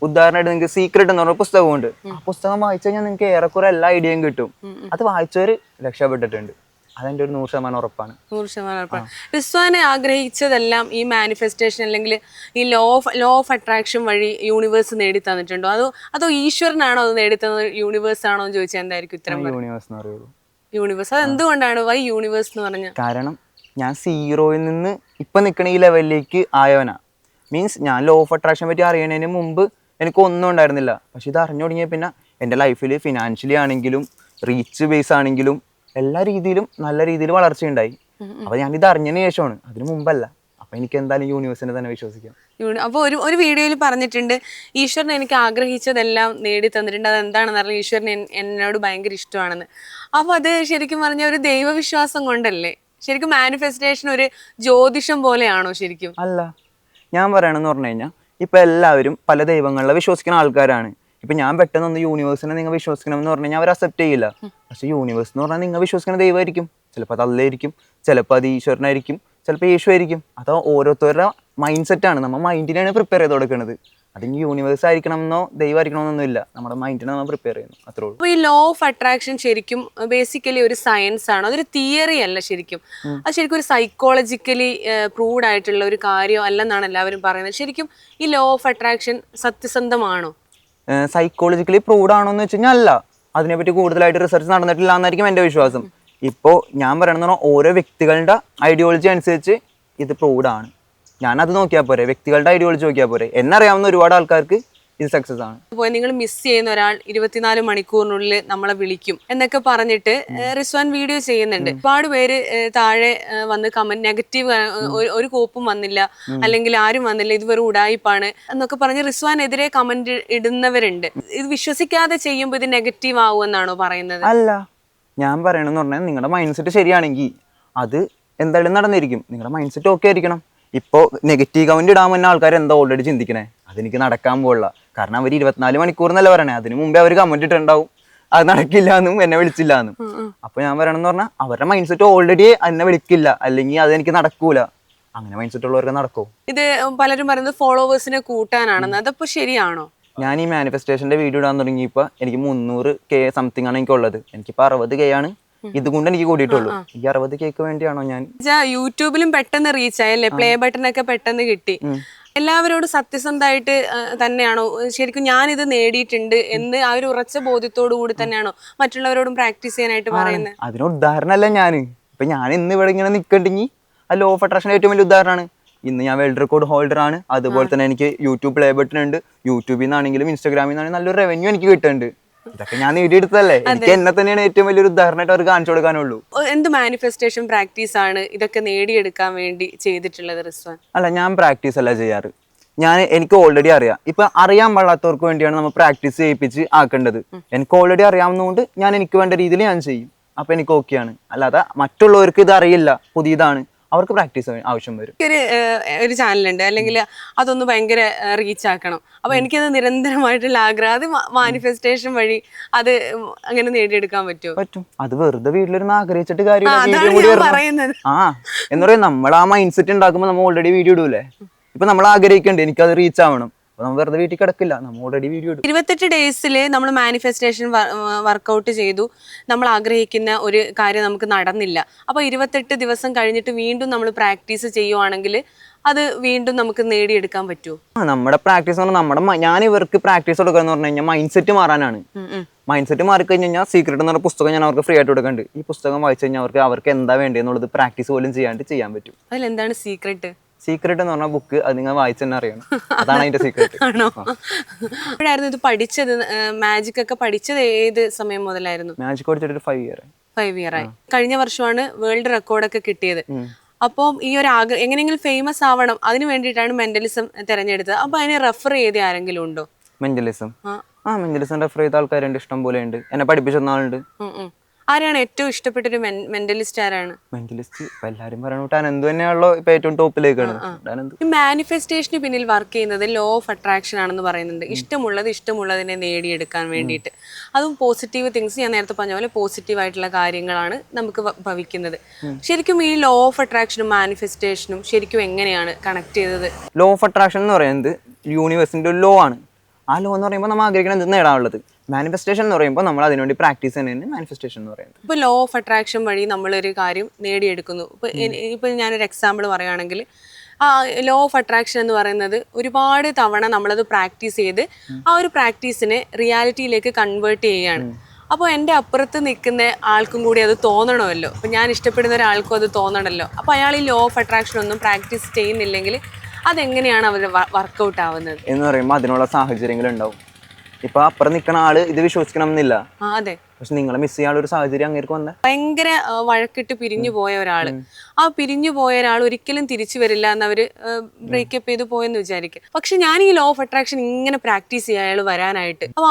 ഉദാഹരണമായിട്ട് നിങ്ങൾക്ക് സീക്രട്ട് എന്ന് പറഞ്ഞ പുസ്തകമുണ്ട്. ആ പുസ്തകം വായിച്ചു കഴിഞ്ഞാൽ നിങ്ങൾക്ക് ഏറെക്കുറെ എല്ലാ ഐഡിയയും കിട്ടും. അത് വായിച്ചവര് രക്ഷപ്പെട്ടിട്ടുണ്ട്. അതെന്റെ ഒരു നൂറ് ശതമാനം ഉറപ്പാണ്. നൂറ് ശതമാനം ഉറപ്പാണ്. റിസ്വാനെ ആഗ്രഹിച്ചതെല്ലാം ഈ മാനിഫെസ്റ്റേഷൻ അല്ലെങ്കിൽ ഈ law of law of attraction വഴി യൂണിവേഴ്സ് നേടി തന്നിട്ടുണ്ടോ അതോ അതോ ഈശ്വരനാണോ അത് നേടി തന്നത് യൂണിവേഴ്സ് ആണോ എന്ന് ചോദിച്ചാൽ എന്തായിരിക്കും ഇത്തരം യൂണിവേഴ്സ് എന്ന് പറയുള്ളൂ. യൂണിവേഴ്സ് അത് എന്തുകൊണ്ടാണ്? വൈ യൂണിവേഴ്സ് എന്ന് പറഞ്ഞ കാരണം ഞാൻ സീറോയിൽ നിന്ന് ഇപ്പം നിൽക്കണ ഈ ലെവലിലേക്ക് ആയവനാ. മീൻസ് ഞാൻ ലോ ഓഫ് അട്രാക്ഷൻ പറ്റി അറിയണതിന് മുമ്പ് എനിക്ക് ഒന്നും ഉണ്ടായിരുന്നില്ല. പക്ഷെ ഇത് അറിഞ്ഞു തുടങ്ങിയ പിന്നെ എന്റെ ലൈഫിൽ ഫിനാൻഷ്യലി ആണെങ്കിലും റീച്ച് ബേസ് ആണെങ്കിലും എല്ലാ രീതിയിലും നല്ല രീതിയിൽ വളർച്ചയുണ്ടായി അപ്പോൾ ഞാൻ ഇത് അറിഞ്ഞതിന് ശേഷമാണ്. അതിന് മുമ്പല്ല. അപ്പോൾ എനിക്ക് എന്തായാലും യൂണിവേഴ്സിനെ തന്നെ വിശ്വസിക്കാം. അപ്പൊ അപ്പോൾ ഒരു ഒരു വീഡിയോയിൽ പറഞ്ഞിട്ടുണ്ട് ഈശ്വരൻ എനിക്ക് ആഗ്രഹിച്ചതെല്ലാം നേടി തന്നിട്ടുണ്ട്. അത് എന്താണെന്ന് അറിയാം ഈശ്വരൻ എന്നോട് ഭയങ്കര ഇഷ്ടമാണെന്ന്. അപ്പോൾ അത് ശരിക്കും പറഞ്ഞ ഒരു ദൈവവിശ്വാസം കൊണ്ടല്ലേ? ശരിക്കും മാനിഫെസ്റ്റേഷൻ ഒരു ജ്യോതിഷം പോലെയാണോ ശരിക്കും? അല്ല. ഞാൻ പറയണമെന്ന് പറഞ്ഞു കഴിഞ്ഞാൽ ഇപ്പം എല്ലാവരും പല ദൈവങ്ങളിലെ വിശ്വസിക്കുന്ന ആൾക്കാരാണ്. ഇപ്പം ഞാൻ പെട്ടെന്ന് ഒന്ന് യൂണിവേഴ്സിനെ നിങ്ങൾ വിശ്വസിക്കണം എന്ന് പറഞ്ഞു കഴിഞ്ഞാൽ അവർ അക്സെപ്റ്റ് ചെയ്യില്ല. പക്ഷേ യൂണിവേഴ്സ് എന്ന് പറഞ്ഞാൽ നിങ്ങൾ വിശ്വസിക്കുന്ന ദൈവമായിരിക്കും. ചിലപ്പോൾ അത് അല്ലായിരിക്കും ചിലപ്പോൾ അത് ഈശ്വരനായിരിക്കും ചിലപ്പോൾ യേശു ആയിരിക്കും. അത് ഓരോരുത്തരുടെ മൈൻഡ് സെറ്റാണ് നമ്മൾ മൈൻഡിനെയാണ് പ്രിപ്പയർ ചെയ്ത് കൊടുക്കുന്നത്. അതിന് യൂണിവേഴ്സ് ആയിരിക്കണം എന്നോ ദൈവമായിരിക്കണം ആയിരിക്കണമെന്നൊന്നും ഇല്ല നമ്മുടെ മൈൻഡിനെ നമ്മൾ പ്രിപ്പയർ ചെയ്യുന്നു. അത്രേ ഉള്ളൂ. അപ്പോൾ ഈ ലോ ഓഫ് അട്രാക്ഷൻ ശരിക്കും ബേസിക്കലി ഒരു സയൻസ് ആണ്. അതൊരു തിയറി അല്ല ശരിക്കും. അത് ശരിക്കും ഒരു സൈക്കോളജിക്കലി പ്രൂവ്ഡ് ആയിട്ടുള്ള ഒരു കാര്യം അല്ലെന്നാണ് എല്ലാവരും പറയുന്നത്. ശരിക്കും ഈ ലോ ഓഫ് അട്രാക്ഷൻ സത്യസന്ധമാണോ? സൈക്കോളജിക്കലി പ്രൂവ്ഡ് ആണോ എന്ന് വെച്ച് കഴിഞ്ഞാൽ അല്ല. അതിനെപ്പറ്റി കൂടുതലായിട്ട് റിസർച്ച് നടന്നിട്ടില്ല എന്നായിരിക്കും എന്റെ വിശ്വാസം. ഇപ്പോൾ ഞാൻ പറയണമെന്ന് പറഞ്ഞാൽ ഓരോ വ്യക്തികളുടെ ഐഡിയോളജി അനുസരിച്ച് ഇത് പ്രൂവ്ഡ് ആണ്. ഞാനത് നോക്കിയാൽ പോരെ വ്യക്തികളുടെ ഐഡിയോളജി നോക്കിയാൽ പോരെ. എന്നറിയാവുന്ന ഒരുപാട് ആൾക്കാർക്ക് ഇത് സക്സസ് ആണ്. പോയി നിങ്ങൾ മിസ് ചെയ്യുന്ന ഒരാൾ ഇരുപത്തിനാല് മണിക്കൂറിനുള്ളിൽ നമ്മളെ വിളിക്കും എന്നൊക്കെ പറഞ്ഞിട്ട് റിസ്വാൻ വീഡിയോ ചെയ്യുന്നുണ്ട്. ഒരുപാട് പേര് താഴെ വന്ന് കമന്റ് നെഗറ്റീവ് ഒരു കോപ്പും വന്നില്ല. അല്ലെങ്കിൽ ആരും വന്നില്ല. ഇത് വെറും ഉടായിപ്പാണ് എന്നൊക്കെ പറഞ്ഞ് റിസ്വാനെതിരെ കമന്റ് ഇടുന്നവരുണ്ട്. ഇത് വിശ്വസിക്കാതെ ചെയ്യുമ്പോൾ ഇത് നെഗറ്റീവ് ആവുമെന്നാണോ പറയുന്നത്? അല്ല. ഞാൻ പറയണമെന്ന് പറഞ്ഞാൽ നിങ്ങളുടെ മൈൻഡ് സെറ്റ് ശരിയാണെങ്കിൽ അത് എന്തായാലും നടന്നിരിക്കും. നിങ്ങളുടെ മൈൻഡ് സെറ്റ് ഓക്കെ ആയിരിക്കണം. ഇപ്പോൾ നെഗറ്റീവ് കമന്റ് ഇടാൻ മുന്നേ ആൾക്കാർ എന്താ ഓൾറെഡി ചിന്തിക്കണേ? അതെനിക്ക് നടക്കാൻ പോലുള്ള കാരണം അവർ ഇരുപത്തിനാല് മണിക്കൂർ എന്നല്ല പറയണേ? അതിന് മുമ്പേ അവർ കമന്റ് ഇട്ടുണ്ടാവും അത് നടക്കില്ല എന്നും എന്നെ വിളിച്ചില്ല എന്നും അപ്പോൾ ഞാൻ പറയണമെന്ന് പറഞ്ഞാൽ അവരുടെ മൈൻഡ് സെറ്റ് ഓൾറെഡി എന്നെ വിളിക്കില്ല. അല്ലെങ്കിൽ അതെനിക്ക് നടക്കൂല. അങ്ങനെ മൈൻഡ് സെറ്റ് ഉള്ളവർക്ക് നടക്കും? ഇത് പലരും പറയുന്നത് ഫോളോവേഴ്സിനെ കൂട്ടാനാണെന്ന്. അതപ്പോ ശരിയാണോ? ഞാൻ ഈ മാനിഫെസ്റ്റേഷന്റെ വീഡിയോ ഇടാൻ തുടങ്ങിയപ്പോൾ എനിക്ക് മുന്നൂറ് കെ സംതിങ് ആണ് എനിക്കുള്ളത്. എനിക്കിപ്പോൾ അറുപത് കെ ആണ്. ഇതുകൊണ്ട് എനിക്ക് കൂടിയിട്ടുള്ളൂ. ഈ അറുപത് കേക്ക് വേണ്ടിയാണോ ഞാൻ? യൂട്യൂബിലും പെട്ടെന്ന് റീച്ച് ആയല്ലേ പ്ലേ ബട്ടൺ ഒക്കെ പെട്ടെന്ന് കിട്ടി. എല്ലാവരോടും സത്യസന്ധമായിട്ട് തന്നെയാണോ? ശരിക്കും ഞാൻ ഇത് നേടിയിട്ടുണ്ട് എന്ന് ആ ഒരു ഉറച്ച ബോധ്യത്തോടു കൂടി തന്നെയാണോ മറ്റുള്ളവരോടും പ്രാക്ടീസ് ചെയ്യാനായിട്ട് പറയുന്നത് അതിന് ഉദാഹരണമല്ല ഞാൻ ഇപ്പൊ ഞാൻ ഇന്ന് ഇവിടെ ഇങ്ങനെ നിൽക്കണ്ടെങ്കിൽ ആ ലോ ഓഫ് ഏറ്റവും വലിയ ഉദാഹരണമാണ്. ഇന്ന് ഞാൻ വേൾഡ് റെക്കോർഡ് ഹോൾഡർ ആണ്. അതുപോലെ തന്നെ എനിക്ക് യൂട്യൂബ് പ്ലേ ബട്ടൺ ഉണ്ട്. യൂട്യൂബിൽ നിന്നാണെങ്കിലും ഇൻസ്റ്റാഗ്രാമിൽ നിന്നാണെങ്കിലും നല്ലൊരു റവന്യൂ എനിക്ക് കിട്ടുന്നുണ്ട്. ഇതൊക്കെ ഞാൻ നേടിയെടുത്തല്ലേ എനിക്ക് എന്നെ തന്നെയാണ് ഏറ്റവും വലിയൊരു ഉദാഹരണമായിട്ട് അവർ കാണിച്ചു കൊടുക്കാനുള്ളൂ എന്ത് മാനിഫെസ്റ്റേഷൻ പ്രാക്ടീസ് ആണ് ഇതൊക്കെ നേടിയെടുക്കാൻ വേണ്ടി ചെയ്തിട്ടുള്ളത് റിസ്വാൻ? അല്ല ഞാൻ പ്രാക്ടീസ് അല്ല ചെയ്യാറ്. ഞാൻ എനിക്ക് ഓൾറെഡി അറിയാം. ഇപ്പൊ അറിയാൻ പാടാത്തവർക്ക് വേണ്ടിയാണ് നമ്മൾ പ്രാക്ടീസ് ചെയ്യിപ്പിച്ച് ആക്കേണ്ടത്. എനിക്ക് ഓൾറെഡി അറിയാവുന്നതുകൊണ്ട് ഞാൻ എനിക്ക് വേണ്ട രീതിയിൽ ഞാൻ ചെയ്യും. അപ്പൊ എനിക്ക് ഓക്കെയാണ് അല്ലാതെ മറ്റുള്ളവർക്ക് ഇത് അറിയില്ല. പുതിയതാണ്. അവർക്ക് പ്രാക്ടീസ് ആവശ്യം വരും. ഒരു ഒരു ചാനലുണ്ട്. അല്ലെങ്കിൽ അതൊന്ന് ഭയങ്കര റീച്ച് ആക്കണം. അപ്പൊ എനിക്കത് നിരന്തരമായിട്ടുള്ള ആഗ്രഹം. അത് മാനിഫെസ്റ്റേഷൻ വഴി അത് അങ്ങനെ നേടിയെടുക്കാൻ പറ്റുമോ? പറ്റും. അത് വെറുതെ വീട്ടിലിരുന്ന് ആഗ്രഹിച്ചിട്ട് കാര്യം. ആ എന്ന് പറയാം നമ്മൾ ആ മൈൻഡ് സെറ്റ് ഉണ്ടാക്കുമ്പോൾ നമ്മൾ ഓൾറെഡി വീഡിയോ ഇടൂലേ? ഇപ്പൊ നമ്മൾ ആഗ്രഹിക്കണ്ടേ എനിക്കത് റീച്ച് ആവണം. നമ്മൾ വെറുതെ വീട്ടിൽ കിടക്കില്ല. നമ്മൾ ഓൾറെഡി വീഡിയോ ഇടും ഇരുപത്തെട്ട് ഡേയ്സിൽ നമ്മൾ മാനിഫെസ്റ്റേഷൻ വർക്കൗട്ട് ചെയ്തു. നമ്മൾ ആഗ്രഹിക്കുന്ന ഒരു കാര്യം നമുക്ക് നടന്നില്ല. അപ്പോൾ ഇരുപത്തെട്ട് ദിവസം കഴിഞ്ഞിട്ട് വീണ്ടും നമ്മൾ പ്രാക്ടീസ് ചെയ്യുവാണെങ്കിൽ അത് വീണ്ടും നമുക്ക് നേടിയെടുക്കാൻ പറ്റുമോ നമ്മുടെ പ്രാക്ടീസ് പറഞ്ഞാൽ നമ്മുടെ ഞാൻ ഇവർക്ക് പ്രാക്ടീസ് കൊടുക്കുക എന്ന് പറഞ്ഞു കഴിഞ്ഞാൽ മൈൻഡ് സെറ്റ് മാറാനാണ് മൈൻഡ് സെറ്റ് മാറി കഴിഞ്ഞ് കഴിഞ്ഞാൽ സീക്രട്ട് എന്ന് പറഞ്ഞ പുസ്തകം ഞാൻ അവർക്ക് ഫ്രീ ആയിട്ട് കൊടുക്കുന്നുണ്ട് ഈ പുസ്തകം വായിച്ചു കഴിഞ്ഞാൽ അവർക്ക് അവർക്ക് എന്താ വേണ്ടതെന്നുള്ളത് പ്രാക്ടീസ് പോലും ചെയ്യാണ്ട് ചെയ്യാൻ പറ്റും. അതിലെന്താണ് സീക്രട്ട് സീക്രട്ട് എന്ന് പറഞ്ഞ ബുക്ക് അത് നിങ്ങൾ വായിച്ചു തന്നെ അറിയണം. അതാണ് അതിന്റെ സീക്രട്ട് ആണോ? എപ്പോഴായിരുന്നു ഇത് പഠിച്ചത്? മാജിക് ഒക്കെ പഠിച്ചത് ഏത് സമയം മുതലായിരുന്നു? മാജിക് പഠിച്ചിട്ട് ഒരു ഫൈവ് ഇയർ ഫൈവ് ഇയർ ആയി. കഴിഞ്ഞ വർഷമാണ് വേൾഡ് റെക്കോർഡ് ഒക്കെ കിട്ടിയത്. അപ്പോൾ ഈ ഒരു ആഗ്രഹം എങ്ങനെയെങ്കിലും ഫേമസ് ആവണം. അതിന് വേണ്ടിയിട്ടാണ് മെന്റലിസം തിരഞ്ഞെടുത്തത്. അപ്പൊ അതിനെ റെഫർ ചെയ്ത് ആരെങ്കിലും ഉണ്ടോ? മെന്റലിസം ആ. മെന്റലിസം റെഫർ ചെയ്ത ആൾക്കാരുണ്ട്. ഇഷ്ടം പോലെ ഉണ്ട്. എന്നെ പഠിപ്പിച്ച ആളുണ്ട്. ആരാണ് ഏറ്റവും ഇഷ്ടപ്പെട്ട ഒരു മെന്റലിസ്റ്റ് ആരാണ്? മെന്റലിസ്റ്റ് എല്ലാരും പറയണ അനന്തു തന്നെയാണല്ലോ ഇപ്പൊ ഏറ്റവും ടോപ്പിലേക്കാണ് മാനിഫെസ്റ്റേഷന് പിന്നിൽ വർക്ക് ചെയ്യുന്നത് ലോ ഓഫ് അട്രാക്ഷൻ ആണെന്ന് പറയുന്നുണ്ട്. ഇഷ്ടമുള്ളത് ഇഷ്ടമുള്ളതിനെ നേടിയെടുക്കാൻ വേണ്ടിയിട്ട്. അതും പോസിറ്റീവ് തിങ്സ് ഞാൻ നേരത്തെ പറഞ്ഞ പോലെ പോസിറ്റീവ് ആയിട്ടുള്ള കാര്യങ്ങളാണ് നമുക്ക് ഭവിക്കുന്നത്. ശരിക്കും ഈ ലോ ഓഫ് അട്രാക്ഷനും മാനിഫെസ്റ്റേഷനും ശരിക്കും എങ്ങനെയാണ് കണക്ട് ചെയ്തത്? ലോ ഓഫ് അട്രാക്ഷൻ എന്ന് പറയുന്നത് യൂണിവേഴ്സിന്റെ ഒരു ലോ ആണ്. ആ ലോ എന്ന് പറയുമ്പോൾ നമ്മൾ ആഗ്രഹിക്കണം എന്ത് നേടാനുള്ളത്? മാനിഫെസ്റ്റേഷൻ എന്ന് പറയുമ്പോൾ നമ്മൾ അതിനുവേണ്ടി പ്രാക്ടീസ് തന്നെയാണ് മാനിഫെസ്റ്റേഷൻ എന്ന് പറയുന്നത്. ഇപ്പോൾ ലോ ഓഫ് അട്രാക്ഷൻ വഴി നമ്മളൊരു കാര്യം നേടിയെടുക്കുന്നു. ഇപ്പോൾ ഇപ്പോൾ ഞാനൊരു എക്സാമ്പിൾ പറയുകയാണെങ്കിൽ ആ ലോ ഓഫ് അട്രാക്ഷൻ എന്ന് പറയുന്നത് ഒരുപാട് തവണ നമ്മളത് പ്രാക്ടീസ് ചെയ്ത് ആ ഒരു പ്രാക്ടീസിനെ റിയാലിറ്റിയിലേക്ക് കൺവേർട്ട് ചെയ്യുകയാണ്. അപ്പോൾ എന്റെ അപ്പുറത്ത് നിൽക്കുന്ന ആൾക്കും കൂടി അത് തോന്നണമല്ലോ. അപ്പോൾ ഞാൻ ഇഷ്ടപ്പെടുന്ന ഒരാൾക്കും അത് തോന്നണമല്ലോ. അപ്പോൾ അയാൾ ഈ ലോ ഓഫ് അട്രാക്ഷൻ ഒന്നും പ്രാക്ടീസ് ചെയ്യുന്നില്ലെങ്കിൽ അതെങ്ങനെയാണ് അവർ വർക്കൗട്ട് ആവുന്നത്? എന്ന് പറയുമ്പോൾ അതിനുള്ള സാഹചര്യങ്ങൾ ഉണ്ടാവും ഇപ്പൊ അപ്പുറം നിൽക്കുന്ന ആൾ ഇത് വിശ്വസിക്കണം എന്നില്ല അതെ. പക്ഷെ നിങ്ങളെ മിസ് ചെയ്യാൻ ഒരു സാഹചര്യം അങ്ങേർക്ക് വന്ന. ഭയങ്കര വഴക്കിട്ട് പിരിഞ്ഞു പോയ ഒരാൾ. ആ പിരിഞ്ഞു പോയ ഒരാൾ ഒരിക്കലും തിരിച്ചു വരില്ല എന്ന് അവർ ബ്രേക്കപ്പ് ചെയ്ത് പോയെന്ന് വിചാരിക്കും. പക്ഷെ ഞാൻ ഈ ലോ ഓഫ് അട്രാക്ഷൻ ഇങ്ങനെ പ്രാക്ടീസ് ചെയ്യുക അയാൾ വരാനായിട്ട്. അപ്പൊ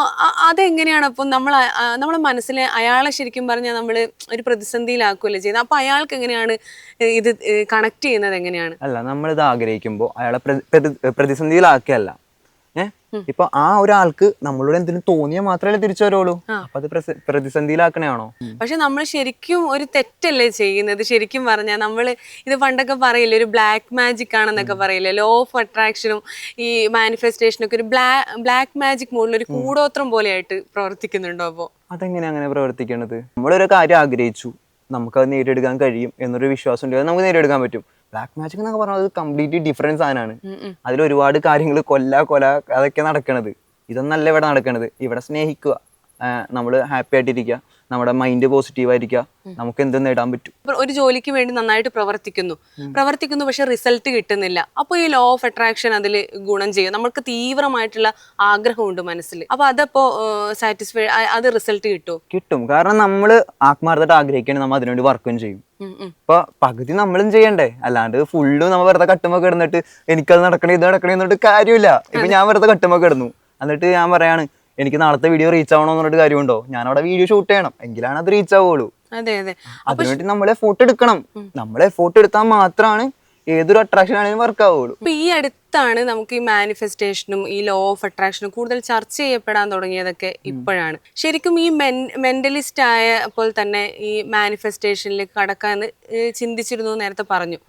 അതെങ്ങനെയാണ് അപ്പം നമ്മൾ നമ്മളെ മനസ്സിലെ അയാളെ ശരിക്കും പറഞ്ഞാൽ നമ്മൾ ഒരു പ്രതിസന്ധിയിലാക്കുകയല്ലേ ചെയ്യുന്നത്? അപ്പൊ അയാൾക്ക് എങ്ങനെയാണ് ഇത് കണക്ട് ചെയ്യുന്നത് എങ്ങനെയാണ്? അല്ല നമ്മളിത് ആഗ്രഹിക്കുമ്പോൾ അയാളെ പ്രതി- പ്രതി- പ്രതിസന്ധിയിലാക്കിയല്ല ഇപ്പൊ ആ ഒരാൾക്ക് നമ്മളോട് എന്തെങ്കിലും തോന്നിയ മാത്രമല്ലേ തിരിച്ചു വരുള്ളൂ. അപ്പൊ അത് പ്രതിസന്ധിയിലാക്കണയാണോ? പക്ഷെ നമ്മൾ ശരിക്കും ഒരു തെറ്റല്ലേ ചെയ്യുന്നത്? ശരിക്കും പറഞ്ഞാൽ നമ്മൾ ഇത് പണ്ടൊക്കെ പറയില്ലേ ഒരു ബ്ലാക്ക് മാജിക് ആണെന്നൊക്കെ പറയില്ലേ ലോ ഓഫ് അട്രാക്ഷനും ഈ മാനിഫെസ്റ്റേഷനും ഒക്കെ ഒരു ബ്ലാ ബ്ലാക്ക് മാജിക് മോഡിൽ ഒരു കൂടോത്രം പോലെയായിട്ട് പ്രവർത്തിക്കുന്നുണ്ടോ അപ്പോ? അതെങ്ങനെ അങ്ങനെ പ്രവർത്തിക്കണത്? നമ്മളൊരു കാര്യം ആഗ്രഹിച്ചു. അത് നേടിയെടുക്കാൻ കഴിയും എന്നൊരു വിശ്വാസം ഉണ്ടെങ്കിൽ നമുക്ക് നേടിയെടുക്കാൻ പറ്റും. ബ്ലാക്ക് മാജിക് എന്നൊക്കെ പറഞ്ഞാൽ അത് കംപ്ലീറ്റ്ലി ഡിഫറൻസ് സാധനമാണ് അതിൽ ഒരുപാട് കാര്യങ്ങൾ കൊല്ല കൊല അതൊക്കെ നടക്കണത്. ഇതൊന്നല്ല ഇവിടെ നടക്കണത്. ഇവിടെ സ്നേഹിക്കുക. നമ്മൾ ഹാപ്പി ആയിട്ടിരിക്കുക നമ്മുടെ മൈൻഡ് പോസിറ്റീവ് ആയിരിക്കുക നമുക്ക് എന്തും നേടാൻ പറ്റും. ഒരു ജോലിക്ക് വേണ്ടി നന്നായിട്ട് പ്രവർത്തിക്കുന്നു. പ്രവർത്തിക്കുന്നു പക്ഷെ റിസൾട്ട് കിട്ടുന്നില്ല. അപ്പോൾ ഈ ലോ ഓഫ് അട്രാക്ഷൻ അതിൽ ഗുണം ചെയ്യും നമുക്ക് തീവ്രമായിട്ടുള്ള ആഗ്രഹമുണ്ട് മനസ്സിൽ. അപ്പോൾ അതപ്പോ സാറ്റിസ്ഫൈ അത് റിസൾട്ട് കിട്ടും കിട്ടും. കാരണം നമ്മൾ ആത്മാർത്ഥമായിട്ട് ആഗ്രഹിക്കുകയാണെങ്കിൽ നമ്മൾ അതിനുവേണ്ടി വർക്കും ചെയ്യും. ഇപ്പൊ പകുതി നമ്മളും ചെയ്യണ്ടേ. അല്ലാണ്ട് ഫുള്ളും നമ്മൾ വെറുതെ കട്ടുമൊക്കെ കിടന്നിട്ട് എനിക്കത് നടക്കണേ ഇത് നടക്കണേ എന്നിട്ട് കാര്യമില്ല. ഇപ്പൊ ഞാൻ വെറുതെ കട്ടുമൊക്കെ കിടന്നു. എന്നിട്ട് ഞാൻ പറയാണ് എനിക്ക് നാളത്തെ വീഡിയോ റീച്ച് ആവണോ കാര്യം കാര്യമുണ്ടോ? ഞാൻ അവിടെ വീഡിയോ ഷൂട്ട് ചെയ്യണം. എങ്കിലാണ് അത് റീച്ച് ആവുള്ളൂ. അതെ അതെ. അതിനുവേണ്ടി നമ്മൾ എഫോർട്ട് എടുക്കണം. നമ്മൾ എഫോർട്ട് എടുത്താൽ മാത്രമാണ് ഏതൊരു അട്രാക്ഷൻ ആണെങ്കിലും വർക്ക് ആവുള്ളൂ. ഇപ്പൊ ഈ അടുത്താണ് നമുക്ക് ഈ മാനിഫെസ്റ്റേഷനും ഈ ലോ ഓഫ് അട്രാക്ഷനും കൂടുതൽ ചർച്ച ചെയ്യപ്പെടാൻ തുടങ്ങിയതൊക്കെ ഇപ്പോഴാണ്. ശരിക്കും ഈ മെന്റലിസ്റ്റ് മെന്റലിസ്റ്റ് ആയപ്പോൾ തന്നെ ഈ മാനിഫെസ്റ്റേഷനിലേക്ക് കടക്കാന്ന് ചിന്തിച്ചിരുന്നു നേരത്തെ പറഞ്ഞു.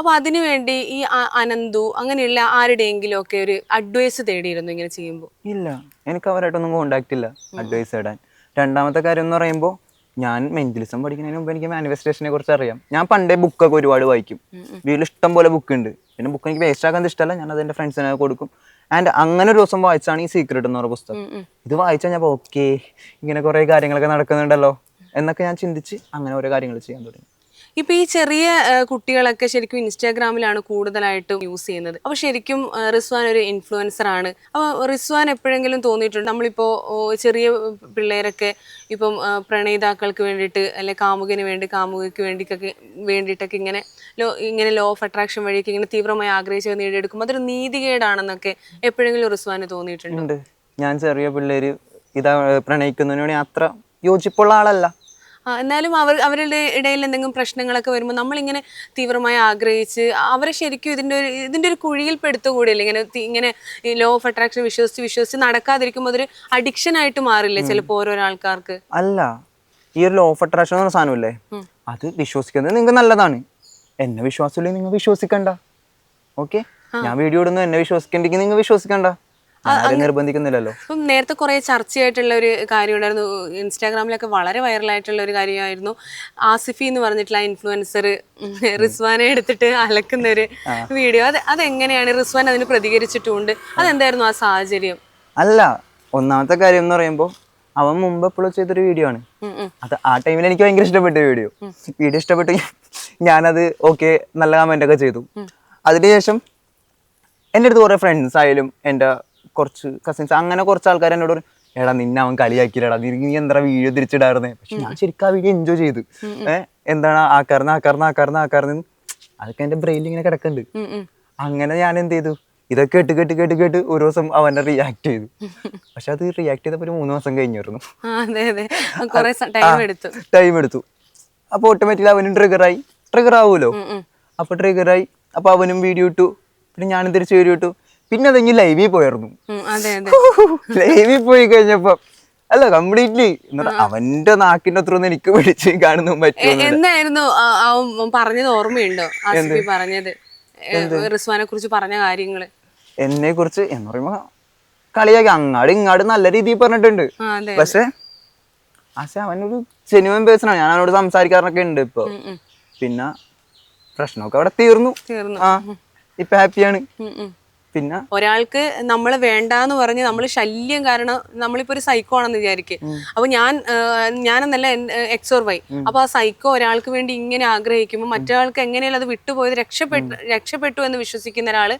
അപ്പൊ അതിനുവേണ്ടി ഈ അനന്തു അങ്ങനെയുള്ള ആരുടെയെങ്കിലും ഒക്കെ ഒരു അഡ്വൈസ് തേടിയിരുന്നു ഇങ്ങനെ ചെയ്യുമ്പോൾ ഇല്ല. എനിക്ക് അവരായിട്ടൊന്നും കോണ്ടാക്ട് ഇല്ല അഡ്വൈസ് തേടാൻ. രണ്ടാമത്തെ കാര്യം എന്ന് പറയുമ്പോൾ ഞാൻ മെന്റലിസം പഠിക്കുന്നതിന് മുമ്പ് എനിക്ക് മാനിഫെസ്റ്റേഷനെ കുറിച്ച് അറിയാം. ഞാൻ പണ്ടേ ബുക്കൊക്കെ ഒരുപാട് വായിക്കും. വീട്ടിൽ ഇഷ്ടം പോലെ ബുക്ക് ഉണ്ട്. പിന്നെ ബുക്ക് എനിക്ക് വേസ്റ്റ് ആക്കാൻ ഇഷ്ടമല്ല. ഞാൻ അത് എന്റെ ഫ്രണ്ട്സിനെ കൊടുക്കും. ആൻഡ് അങ്ങനെ ഒരു ദിവസം വായിച്ചാണ് ഈ സീക്രട്ട് എന്ന് പറഞ്ഞ പുസ്തകം. ഇത് വായിച്ചാൽ ഞാൻ ഓക്കെ ഇങ്ങനെ കുറേ കാര്യങ്ങളൊക്കെ നടക്കുന്നുണ്ടല്ലോ എന്നൊക്കെ ഞാൻ ചിന്തിച്ച് അങ്ങനെ ഓരോ കാര്യങ്ങൾ ചെയ്യാൻ തുടങ്ങി. ഇപ്പൊ ഈ ചെറിയ കുട്ടികളൊക്കെ ശരിക്കും ഇൻസ്റ്റാഗ്രാമിലാണ് കൂടുതലായിട്ടും യൂസ് ചെയ്യുന്നത്. അപ്പൊ ശരിക്കും റിസ്വാൻ ഒരു ഇൻഫ്ലുവൻസർ ആണ്. അപ്പൊ റിസ്വാൻ എപ്പോഴെങ്കിലും തോന്നിയിട്ടുണ്ട്? നമ്മളിപ്പോ ചെറിയ പിള്ളേരൊക്കെ ഇപ്പം പ്രണയിതാക്കൾക്ക് വേണ്ടിയിട്ട് അല്ലെ കാമുകന് വേണ്ടി കാമുകയ്ക്ക് വേണ്ടിക്കൊക്കെ വേണ്ടിയിട്ടൊക്കെ ഇങ്ങനെ ലോ ഇങ്ങനെ ലോ ഓഫ് അട്രാക്ഷൻ വഴിയൊക്കെ ഇങ്ങനെ തീവ്രമായി ആഗ്രഹിച്ചത് നേടിയെടുക്കും അതൊരു നീതികേടാണെന്നൊക്കെ എപ്പോഴെങ്കിലും റിസ്വാന് തോന്നിയിട്ടുണ്ട്? ഞാൻ ചെറിയ പിള്ളേര് ഇതാ പ്രണയിക്കുന്നതിനോട് അത്ര യോജിപ്പുള്ള ആളല്ല. എന്നാലും അവർ അവരുടെ ഇടയിൽ എന്തെങ്കിലും പ്രശ്നങ്ങളൊക്കെ വരുമ്പോൾ നമ്മളിങ്ങനെ തീവ്രമായി ആഗ്രഹിച്ച് അവരെ ശരിക്കും ഇതിന്റെ ഒരു ഇതിന്റെ ഒരു കുഴിയിൽ പെടുത്തുകൂടിയില്ല ഇങ്ങനെ ഇങ്ങനെ ഈ ലോ ഓഫ് അട്രാക്ഷൻ വിശ്വസിച്ച് വിശ്വസിച്ച് നടക്കാതിരിക്കുമ്പോൾ അതൊരു അഡിക്ഷൻ ആയിട്ട് മാറില്ലേ ചിലപ്പോൾ ഓരോരോ ആൾക്കാർക്ക്? അല്ല. ഈ ഒരു ലോ ഓഫ് അട്രാക്ഷൻ എന്ന് പറഞ്ഞ സാധനമില്ലേ അത് വിശ്വസിക്കുന്നത് നിങ്ങൾക്ക് നല്ലതാണ്. എന്നെ വിശ്വാസമില്ലേ നിങ്ങൾ വിശ്വസിക്കണ്ട. ഓക്കെ ഞാൻ വീഡിയോ ഇടുന്നു എന്നെ വിശ്വസിക്കണ്ടെങ്കിൽ നിങ്ങൾ വിശ്വസിക്കണ്ട. നിർബന്ധിക്കുന്നില്ലല്ലോ. ഇപ്പം നേരത്തെ കുറെ ചർച്ചയായിട്ടുള്ള ഒരു കാര്യം ഉണ്ടായിരുന്നു ഇൻസ്റ്റാഗ്രാമിലൊക്കെ വളരെ വൈറലായിട്ടുള്ള ഒരു കാര്യമായിരുന്നു. ആസിഫി എന്ന് പറഞ്ഞിട്ടുള്ള ഇൻഫ്ലുവൻസർ റിസ്വാനെ എടുത്തിട്ട് അലക്കുന്ന ഒരു വീഡിയോ. അത് അതെങ്ങനെയാണ്? റിസ്വാൻ അതിന് പ്രതികരിച്ചിട്ടുണ്ട്. അതെന്തായിരുന്നു ആ സാഹചര്യം? അല്ല ഒന്നാമത്തെ കാര്യം എന്ന് പറയുമ്പോൾ അവൻ മുമ്പ് എപ്പോഴും ചെയ്തൊരു വീഡിയോ ആണ്. അത് ആ ടൈമിൽ എനിക്ക് ഭയങ്കര ഇഷ്ടപ്പെട്ട വീഡിയോ വീഡിയോ ഇഷ്ടപ്പെട്ടു ഞാനത് ഓക്കെ നല്ല കമന്റ് ഒക്കെ ചെയ്തു. അതിനുശേഷം എന്റെ അടുത്ത് കുറേ ഫ്രണ്ട്സ് ആയാലും എന്റെ കുറച്ച് കസിൻസ് അങ്ങനെ കുറച്ച് ആൾക്കാർ എന്നോട് പറയും, എടാ നിന്നെ അവൻ കളിയാക്കിയില്ലടാ. നീ നീ എന്താ വീഡിയോ തിരിച്ചിടായിരുന്നേ പക്ഷെ ഞാൻ ശരിക്കും ആ വീഡിയോ എൻജോയ് ചെയ്തു. ഏഹ് എന്താണ് ആക്കാർന്ന് ആക്കാർന്ന് ആക്കാർന്ന് ആക്കാർന്ന് അതൊക്കെ എന്റെ ബ്രെയിനിൽ ഇങ്ങനെ കിടക്കുന്നുണ്ട്. അങ്ങനെ ഞാൻ എന്ത് ചെയ്തു? ഇതൊക്കെ കേട്ട് കേട്ട് കേട്ട് കേട്ട് ഒരു ദിവസം അവനെ റിയാക്ട് ചെയ്തു. പക്ഷെ അത് റിയാക്ട് ചെയ്തപ്പോൾ ഒരു മൂന്ന് മാസം കഴിഞ്ഞിരുന്നു ടൈം എടുത്തു. ടൈം എടുത്തു. അപ്പോൾ ഓട്ടോമാറ്റിക്കലി അവനും ട്രിഗറായി ട്രിഗർ ആവുമല്ലോ? അപ്പോൾ ട്രിഗറായി അപ്പോൾ അവനും വീഡിയോ ഇട്ടു. പിന്നെ ഞാനും തിരിച്ച് വീഡിയോ ഇട്ടു. പിന്നെ അത് കഴിഞ്ഞ് ലൈവിൽ പോയായിരുന്നു. ലൈവിൽ പോയി കഴിഞ്ഞപ്പോ അല്ല കംപ്ലീറ്റ്ലി അവന്റെ നാക്കിന്റെ അത്ര എനിക്ക് പിടിച്ച് കാണുന്നു പറ്റും എന്തായിരുന്നു പറഞ്ഞത് ഓർമ്മയുണ്ടോ? പറഞ്ഞത്. റിസ്വാനെ കുറിച്ച് പറഞ്ഞ കാര്യങ്ങൾ. എന്നെ കുറിച്ച് എന്ന് പറയുമ്പോ കളിയാക്കി അങ്ങാട് ഇങ്ങാട് നല്ല രീതിയിൽ പറഞ്ഞിട്ടുണ്ട്. പക്ഷെ പക്ഷെ അവനൊരു ജെനുവൻ പേഴ്സണാണ് ഞാൻ അവനോട് സംസാരിക്കാറൊക്കെ ഉണ്ട് ഇപ്പൊ. പിന്നെ പ്രശ്നമൊക്കെ അവിടെ തീർന്നു. ആ ഇപ്പൊ ഹാപ്പിയാണ്. പിന്നെ ഒരാൾക്ക് നമ്മൾ വേണ്ടാന്ന് പറഞ്ഞ് നമ്മൾ ശല്യം കാരണം നമ്മളിപ്പോ ഒരു സൈക്കോ ആണെന്ന് വിചാരിക്കും. അപ്പൊ ഞാൻ ഞാനെന്നല്ല എക്സോർ വൈ അപ്പൊ ആ സൈക്കോ ഒരാൾക്ക് വേണ്ടി ഇങ്ങനെ ആഗ്രഹിക്കുമ്പോൾ മറ്റൊരാൾക്ക് എങ്ങനെയാലും അത് വിട്ടുപോയത് രക്ഷപ്പെട്ടു രക്ഷപ്പെട്ടു എന്ന് വിശ്വസിക്കുന്ന ഒരാൾ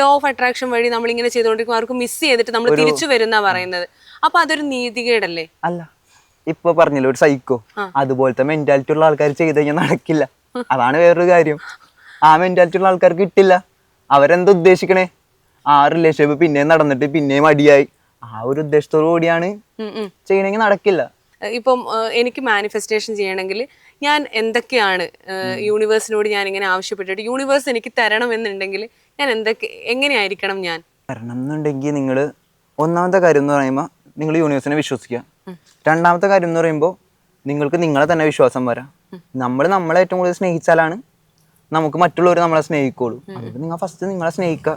ലോ ഓഫ് അട്രാക്ഷൻ വഴി നമ്മൾ ഇങ്ങനെ ചെയ്തുകൊണ്ടിരിക്കും അവർക്ക് മിസ് ചെയ്തിട്ട് നമ്മൾ തിരിച്ചു വരുന്ന പറയുന്നത്. അപ്പൊ അതൊരു നീതികേടല്ലേ? അല്ല. ഇപ്പൊ പറഞ്ഞില്ല ഒരു സൈക്കോ അതുപോലത്തെ മെന്റാലിറ്റി ഉള്ള ആൾക്കാർ ചെയ്ത് കഴിഞ്ഞാൽ നടക്കില്ല. അതാണ് വേറൊരു കാര്യം. ആ മെന്റാലിറ്റി ഉള്ള ആൾക്കാർക്ക് കിട്ടില്ല. അവരെന്താ ഉദ്ദേശിക്കണേ? ആ റിലേഷൻഷിപ്പ് പിന്നെയും നടന്നിട്ട് പിന്നെയും അടിയായി ആ ഒരു ഉദ്ദേശത്തോടു കൂടിയാണ്. ചെയ്യണമെങ്കിൽ നടക്കില്ല. ഇപ്പം എനിക്ക് മാനിഫെസ്റ്റേഷൻ ചെയ്യണമെങ്കിൽ ഞാൻ എന്തൊക്കെയാണ് യൂണിവേഴ്സിനോട് ഞാൻ ഇങ്ങനെ ആവശ്യപ്പെട്ടിട്ട് യൂണിവേഴ്സ് എനിക്ക് തരണം എന്നുണ്ടെങ്കിൽ ഞാൻ എന്തൊക്കെ എങ്ങനെയായിരിക്കണം ഞാൻ? തരണം എന്നുണ്ടെങ്കിൽ നിങ്ങൾ ഒന്നാമത്തെ കാര്യം എന്ന് പറയുമ്പോൾ നിങ്ങൾ യൂണിവേഴ്സിനെ വിശ്വസിക്കുക. രണ്ടാമത്തെ കാര്യം എന്ന് പറയുമ്പോൾ നിങ്ങൾക്ക് നിങ്ങളെ തന്നെ വിശ്വാസം വരാം. നമ്മൾ നമ്മളെ ഏറ്റവും കൂടുതൽ സ്നേഹിച്ചാലാണ് നമുക്ക് മറ്റുള്ളവർ നമ്മളെ സ്നേഹിക്കുള്ളൂ. അതുകൊണ്ട് നിങ്ങൾ ഫസ്റ്റ് നിങ്ങളെ സ്നേഹിക്കുക.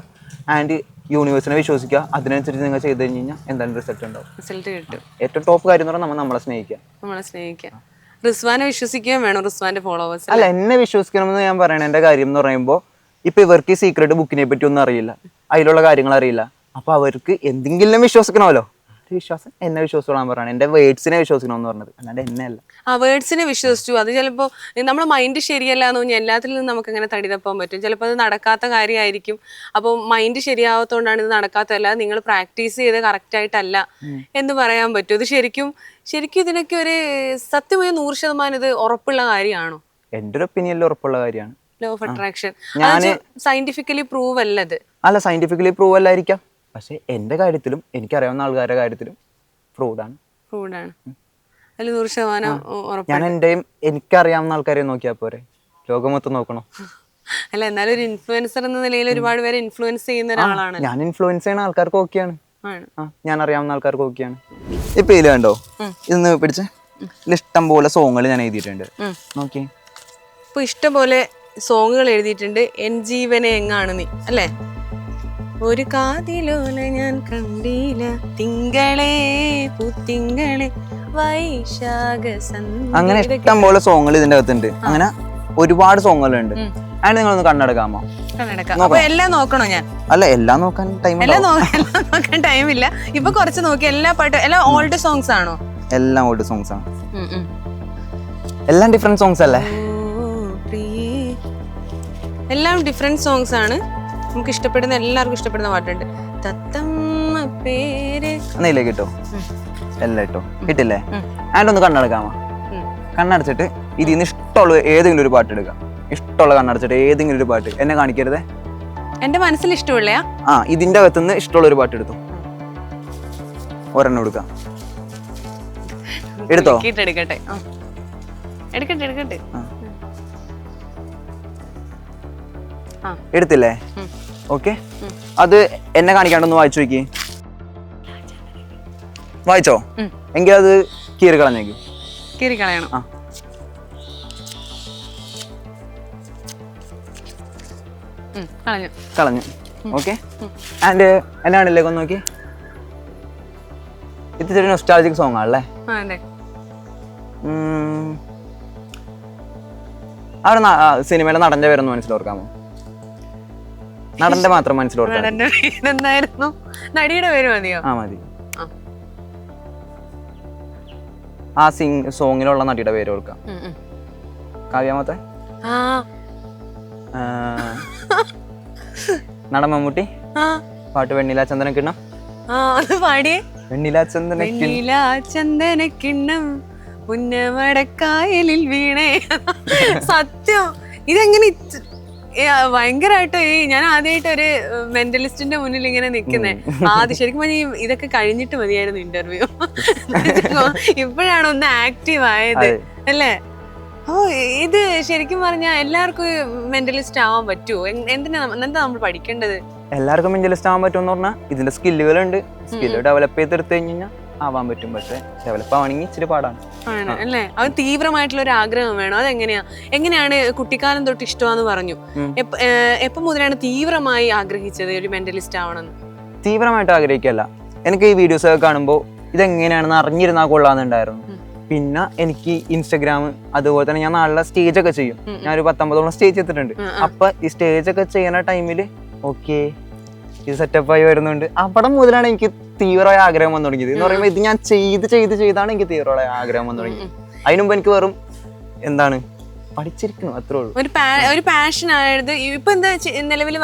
ആൻഡ് യൂണിവേഴ്സിനെ വിശ്വസിക്കുക. അതിനനുസരിച്ച് നിങ്ങൾ ചെയ്ത് കഴിഞ്ഞ് കഴിഞ്ഞാൽ എന്തായാലും റിസൾട്ട് ഉണ്ടാവും. റിസൾട്ട് കിട്ടും. ഏറ്റവും ടോപ്പ് കാര്യം എന്ന് പറഞ്ഞാൽ നമ്മൾ നമ്മളെ സ്നേഹിക്കുക. നമ്മളെ സ്നേഹിക്കുക. റിസ്വാനെ വിശ്വസിക്കുകയും വേണം റിസ്വാന്റെ ഫോളോവേഴ്സ് അല്ല എന്നെ വിശ്വസിക്കണമെന്ന് ഞാൻ പറയണ എന്റെ കാര്യം എന്ന് പറയുമ്പോൾ ഇപ്പൊ ഇവർക്ക് സീക്രട്ട് ബുക്കിനെ പറ്റി ഒന്നും അറിയില്ല. അതിലുള്ള കാര്യങ്ങൾ അറിയില്ല. അപ്പൊ അവർക്ക് എന്തെങ്കിലും വിശ്വസിക്കണമല്ലോ. ഒരു വിശ്വാസം എന്നെ വിശ്വസിച്ചോളാൻ പറയാണ് എന്റെ വേർഡ്സിനെ വിശ്വസിക്കണം എന്ന് പറഞ്ഞത്. അല്ലാണ്ട് എന്നെ അല്ല. ആ വേർഡ്സിനെ വിശ്വസിച്ചു. അത് ചിലപ്പോൾ നമ്മുടെ മൈൻഡ് ശരിയല്ല എന്ന് പറഞ്ഞാൽ എല്ലാത്തിൽ നിന്നും നമുക്ക് അങ്ങനെ തടി തപ്പാൻ പറ്റും. ചിലപ്പോൾ അത് നടക്കാത്ത കാര്യമായിരിക്കും അപ്പോൾ മൈൻഡ് ശരിയാവാത്തതുകൊണ്ടാണ് ഇത് നടക്കാത്തതല്ല. നിങ്ങൾ പ്രാക്ടീസ് ചെയ്ത് കറക്റ്റ് ആയിട്ടല്ല എന്ന് പറയാൻ പറ്റും. ഇത് ശരിക്കും ശരിക്കും ഇതിനൊക്കെ ഒരു സത്യമായ നൂറ് ശതമാനം ഇത് ഉറപ്പുള്ള കാര്യമാണോ? എന്റെ ഒരു ഒപ്പീനിയനിൽ ഉറപ്പുള്ള കാര്യമാണ്. ലോ ഓഫ് അട്രാക്ഷൻ ഞാൻ സയന്റിഫിക്കലി പ്രൂവ് അല്ലത് അല്ല സയന്റിഫിക്കലി പ്രൂവ് അല്ലായിരിക്കാം. പക്ഷെ എന്റെ കാര്യത്തിലും എനിക്കറിയാവുന്ന ആൾക്കാരുടെ കാര്യത്തിലും ഫ്രൂഡാണ് അതിൽ നൂറ് ശതമാനം ഞാൻ എന്റെയും എനിക്കറിയാവുന്ന ആൾക്കാരെ നോക്കിയാൽ പോരെ? ലോകം മൊത്തം നോക്കണോ? അല്ല എന്നാലും ഒരു ഇൻഫ്ലുവൻസർ എന്ന നിലയിൽ ഒരുപാട് പേരെ ഇൻഫ്ലുവൻസ് ചെയ്യുന്ന ഒരാളാണ്. ഞാൻ ഇൻഫ്ലുവൻസ് ചെയ്യുന്ന ആൾക്കാർക്ക് ഓക്കെയാണ്. ഞാൻ അറിയാവുന്ന ആൾക്കാർക്ക് ഓക്കെയാണ്. ഇപ്പൊ ഇതിൽ കണ്ടോ? ഇന്ന് പിടിച്ച്. ഇഷ്ടം പോലെ സോങ്ങുകൾ ഞാൻ എഴുതിയിട്ടുണ്ട്. നോക്കി ഇപ്പൊ ഇഷ്ടം പോലെ സോങ്ങുകൾ എഴുതിയിട്ടുണ്ട്. എൻ ജീവനെ എങ്ങാണ് നീ? അല്ലേ? ഒരു കാതിലോല ഞാൻ കണ്ടില്ല. തിങ്കളേ പുത്തിങ്കളെ വൈശാഖ അങ്ങനെ ഇഷ്ടം പോലെ സോങ്ങുകൾ ഇതിന്റെ അകത്തുണ്ട് അങ്ങനെ ഒരുപാട് സോങ്ങുകളുണ്ട് അതിന് നിങ്ങളൊന്ന് കണ്ണടക്കാമോ? കണ്ണടക്കാം. അപ്പൊ എല്ലാം നോക്കണോ ഞാൻ? അല്ല എല്ലാം നോക്കാൻ ടൈം എല്ലാം നോക്കാൻ ടൈം ടൈമില്ല ഇപ്പൊ കുറച്ച് നോക്കി. എല്ലാ പാട്ടും എല്ലാം ഓൾഡ് സോങ്സ് ആണോ? എല്ലാം ഓൾഡ് സോങ്സ് ആണ്. എല്ലാം ഡിഫറെന്റ് സോങ്സ് അല്ലേ? എല്ലാം ഡിഫറെന്റ് സോങ്സ് ആണ്. നമുക്ക് ഇഷ്ടപ്പെടുന്ന എല്ലാവർക്കും ഇഷ്ടപ്പെടുന്ന പാട്ടുണ്ട്. തത്തമ്മ പേര് എന്നതിലേക്ക് കിട്ടോ? അല്ല എല്ലാം ഇട്ടോ കിട്ടില്ലേ? ആൻഡ് ഒന്ന് കണ്ണടക്കാമോ? കണ്ണടച്ചിട്ട് ഇതിൽ നിന്ന് ഇഷ്ടമുള്ള ഏതെങ്കിലും ഒരു പാട്ട് എടുക്കാം. ഇഷ്ടമുള്ള കണ്ണടച്ചിട്ട് ഏതെങ്കിലും ഒരു പാട്ട് എന്നെ കാണിക്കരുതേ? എന്റെ മനസ്സിൽ ഇഷ്ടമുള്ള ആ ഇതിന്റെ അകത്തുനിന്ന് ഇഷ്ടമുള്ള ഒരു പാട്ട് എടുത്തു? ഒരെണ്ണം എടുക്കാം. എടുത്തോ? എടുക്കട്ടെ. എടുക്കട്ടെ. എടുക്കട്ടെ എടുത്തില്ലേ. ഓക്കെ. അത് എന്നെ കാണിക്കാണ്ടൊന്ന് വായിച്ചു നോക്കി. വായിച്ചോ? എങ്കിൽ അത് കീറി കളഞ്ഞേക്ക്. കീറി കളയണം. ആ. കളഞ്ഞു. ഓക്കെ. ആൻഡ് എന്നാണല്ലേ ഒന്ന് നോക്കി. ഇത്തിരി നൊസ്റ്റാളജിക് സോങ് ആണല്ലേ. അവിടെ സിനിമയുടെ നടന്റെ പേരൊന്ന് മനസ്സിലോർക്കാമോ? നടന്റെ മാത്രം നടന്റെ പേരെന്തായിരുന്നു നടിയുടെ പേര് മതിയോ? ആ മതി. ആ. സിംഗ് സോങ്ങിലുള്ള നടിയുടെ പേര് കൊടുക്കാം. കാവ്യാമത്തെ നടൻ മമ്മൂട്ടി? പാട്ട് വെണ്ണില ചന്ദന കിണ്ണം? വെണ്ണില ചന്ദന കിണ്ണം. വെണ്ണില ചന്ദനക്കിണ്ണം പുന്നമടക്കായലിൽ വീണേ. സത്യം. ഇതെങ്ങനെ ഭയങ്കരമായിട്ട് ഈ ഞാൻ ആദ്യമായിട്ട് ഒരു മെന്റലിസ്റ്റിന്റെ മുന്നിൽ ഇങ്ങനെ നിൽക്കുന്നേ ആദ്യം ശരിക്കും പറഞ്ഞാൽ ഇതൊക്കെ കഴിഞ്ഞിട്ട് മതിയായിരുന്നു ഇന്റർവ്യൂ ഇപ്പോഴാണ് ഒന്ന് ആക്റ്റീവ് ആയത്. അല്ലേ? ഓ ഇത് ശരിക്കും പറഞ്ഞാൽ എല്ലാവർക്കും മെന്റലിസ്റ്റ് ആവാൻ പറ്റുമോ എന്തിനാ എന്താ നമ്മൾ പഠിക്കേണ്ടത്? എല്ലാവർക്കും മെന്റലിസ്റ്റ് ആവാൻ പറ്റുമെന്ന് പറഞ്ഞാൽ ഇതിന്റെ സ്കില്ലുകളുണ്ട് സ്കില്ല് ഡെവലപ്പ് ചെയ്തെടുത്തു കഴിഞ്ഞാൽ ആവാൻ പറ്റും. പക്ഷെ ഡെവലപ്പ് ആവണമെങ്കിൽ ഇച്ചിരി പാടാണ്. ആണ് അല്ലേ? അത് തീവ്രമായിട്ടുള്ള ഒരു ആഗ്രഹം വേണം. അതെങ്ങനെയാ? എങ്ങനെയാണ് കുട്ടിക്കാലം തൊട്ട് ഇഷ്ടമാന്ന് പറഞ്ഞു. എപ്പ- മുതലാണ് തീവ്രമായി ആഗ്രഹിച്ചത് ഒരു മെന്റലിസ്റ്റ് ആവണമെന്ന്? തീവ്രമായിട്ട് ആഗ്രഹിക്കല്ല. എനിക്ക് ഈ വീഡിയോസ് ഒക്കെ കാണുമ്പോൾ ഇതെങ്ങനെയാണെന്ന് അറിഞ്ഞിരുന്നാൽ കൊള്ളാന്നുണ്ടായിരുന്നു. പിന്നെ എനിക്ക് ഇൻസ്റ്റഗ്രാം അതുപോലെ തന്നെ ഞാൻ നാളെ സ്റ്റേജ് ഒക്കെ ചെയ്യും. ഞാൻ ഒരു പത്തൊമ്പതോളം സ്റ്റേജ് എത്തിയിട്ടുണ്ട്. അപ്പൊ ഈ സ്റ്റേജ് ഒക്കെ ചെയ്യുന്ന ടൈമിൽ ഓക്കെ ഇത് സെറ്റപ്പ് ആയി വരുന്നുണ്ട്. അവിടെ മുതലാണ് എനിക്ക് തീവ്രമായ ആഗ്രഹം വന്നു തുടങ്ങിയത്. എന്ന് പറയുമ്പോൾ ഇത് ഞാൻ ചെയ്ത് ചെയ്ത് ചെയ്താണ് എനിക്ക് തീവ്രമായ ആഗ്രഹം വന്നു തുടങ്ങിയത്. അതിനു മുമ്പ് എനിക്ക് വെറും എന്താണ്? പഠിച്ചിരിക്കണം അത്രേ ഉള്ളൂ. ഒരു ഒരു പാഷൻ ആയത് ഇപ്പൊ എന്താ നിലവിൽ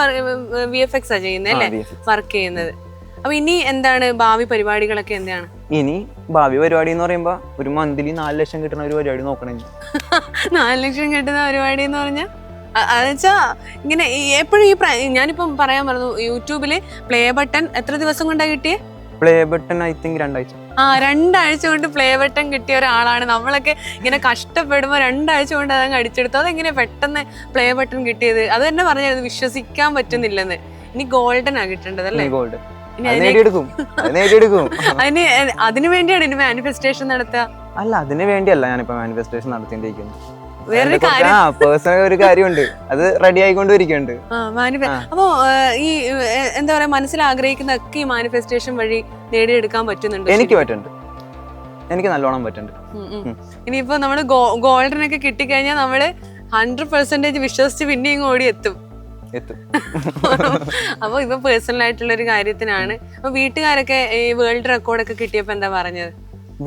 വി എഫ് എക്സ് ആ ചെയ്യുന്നത് അല്ലേ? വർക്ക് ചെയ്യുന്നത്. അപ്പൊ ഇനി എന്താണ് ഭാവി പരിപാടികളൊക്കെ എന്താണ്? ഇനി ഭാവി പരിപാടി എന്ന് പറയുമ്പോ ഒരു മന്ത്ലി നാല് ലക്ഷം കിട്ടുന്ന ഒരു പരിപാടി നോക്കണേ. നാല് ലക്ഷം കിട്ടുന്ന പരിപാടി എന്ന് പറഞ്ഞാൽ അതെച്ചാ ഇങ്ങനെ എപ്പോഴും ഈ ഞാനിപ്പം പറയാൻ പറഞ്ഞു യൂട്യൂബിൽ പ്ലേ ബട്ടൺ എത്ര ദിവസം കൊണ്ടാ കിട്ടിയേ? പ്ലേ ബട്ടൺ ഐ തിങ്ക് രണ്ടാഴ്ച. ആ രണ്ടാഴ്ച കൊണ്ട് പ്ലേ ബട്ടൺ കിട്ടിയ ഒരാളാണ്. നമ്മളൊക്കെ ഇങ്ങനെ കഷ്ടപ്പെടുമ്പോൾ രണ്ടാഴ്ച കൊണ്ട് അതങ്ങ് അടിച്ചെടുത്തു. അതെങ്ങനെ പെട്ടെന്ന് പ്ലേ ബട്ടൺ കിട്ടിയത്? അത് തന്നെ പറഞ്ഞായിരുന്നു വിശ്വസിക്കാൻ പറ്റുന്നില്ലെന്ന്. ഇനി ഗോൾഡൻ ആ കിട്ടേണ്ടത് അല്ലേ? ഗോൾഡ് അതിനെ അതിന് വേണ്ടിയാണ് ഇനി മാനിഫെസ്റ്റേഷൻ നടത്തുക. അല്ല അതിന് വേണ്ടിയല്ല ഞാനിപ്പോ മാനിഫെസ്റ്റേഷൻ നടത്തിണ്ടിരിക്കുന്നത് വേറൊരു കാര്യം പേഴ്സണൽ ഒരു കാര്യമുണ്ട്. അത് റെഡി ആയിക്കൊണ്ടിരിക്കുന്നുണ്ട്. അപ്പോ ഈ എന്താ പറയാ മനസ്സിൽ ആഗ്രഹിക്കുന്നതൊക്കെ ഈ മാനിഫെസ്റ്റേഷൻ വഴി നേടിയെടുക്കാൻ പറ്റുന്നുണ്ട് എനിക്ക് പറ്റുന്നുണ്ട്. എനിക്ക് നല്ലോണം പറ്റുന്നുണ്ട്. ഇനിയിപ്പോ നമ്മൾ ഗോൾഡൻ ഒക്കെ കിട്ടിക്കഴിഞ്ഞാൽ നമ്മൾ ഹൺഡ്രഡ് പെർസെന്റേജ് വിശ്വസിച്ച് പിന്നെയും ഓടി എത്തും. എത്തും. അപ്പൊ ഇപ്പൊ പേഴ്സണൽ ആയിട്ടുള്ള ഒരു കാര്യത്തിനാണ്. അപ്പൊ വീട്ടുകാരൊക്കെ ഈ വേൾഡ് റെക്കോർഡൊക്കെ കിട്ടിയപ്പോ എന്താ പറഞ്ഞത്?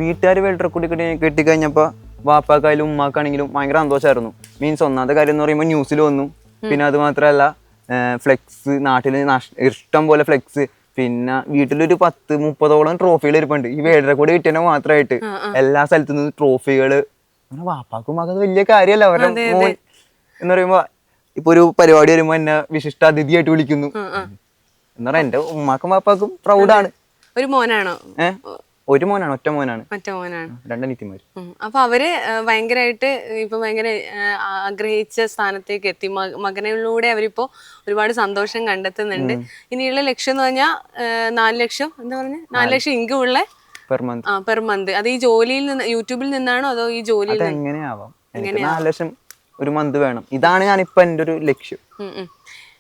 വീട്ടുകാർ വേൾഡ് റെക്കോർഡ് കിട്ടി കിട്ടിക്കഴിഞ്ഞപ്പോ വാപ്പാക്കായാലും ഉമ്മാക്കാണെങ്കിലും ഭയങ്കര സന്തോഷമായിരുന്നു മീൻസ് ഒന്നാമത്തെ കാര്യം എന്ന് പറയുമ്പോൾ ന്യൂസിൽ വന്നു. പിന്നെ അത് മാത്രമല്ല ഫ്ലെക്സ് നാട്ടിൽ ഇഷ്ടം പോലെ ഫ്ലെക്സ് പിന്നെ വീട്ടിലൊരു പത്ത് മുപ്പതോളം ട്രോഫികൾ ഇരിപ്പുണ്ട്. ഈ വേൾഡ് റെക്കോർഡ് കിട്ടിയ മാത്രമായിട്ട്. എല്ലാ സ്ഥലത്തു നിന്ന് ട്രോഫികൾ അങ്ങനെ വാപ്പാക്കും മകത് വലിയ കാര്യമല്ല. അവരുടെ മോൻ എന്ന് പറയുമ്പോ ഇപ്പൊ ഒരു പരിപാടി വരുമ്പോ എന്നെ വിശിഷ്ട അതിഥിയായിട്ട് വിളിക്കുന്നു. എന്ന് പറയാ എന്റെ ഉമ്മാക്കും വാപ്പാക്കും പ്രൗഡാണ് ഒരു മോനാണോ? ഒരു മോനാണ് ഒറ്റ മോനാണ്. ഒറ്റ മോനാണ്. രണ്ടനീത്തിമാര്. അപ്പൊ അവർ ഭയങ്കരമായിട്ട് ഇപ്പൊ ഭയങ്കര ആഗ്രഹിച്ച സ്ഥാനത്തേക്ക് എത്തി. മകനിലൂടെ അവരിപ്പോ ഒരുപാട് സന്തോഷം കണ്ടെത്തുന്നുണ്ട്. ഇനിയുള്ള ലക്ഷ്യം എന്ന് പറഞ്ഞാൽ നാല് ലക്ഷം എന്താ പറഞ്ഞ? നാല് ലക്ഷം ഇൻകം ഉള്ള പെർ മന്ത്. ആ പെർ മന്ത്. അത് ഈ ജോലിയിൽ നിന്ന് യൂട്യൂബിൽ നിന്നാണോ അതോ ഈ ജോലിയിൽ എങ്ങനെയാവാം നാല് ലക്ഷം ഒരു മന്ത് വേണം. ഇതാണ് ഞാൻ ഞാനിപ്പോ എന്റെ ഒരു ലക്ഷ്യം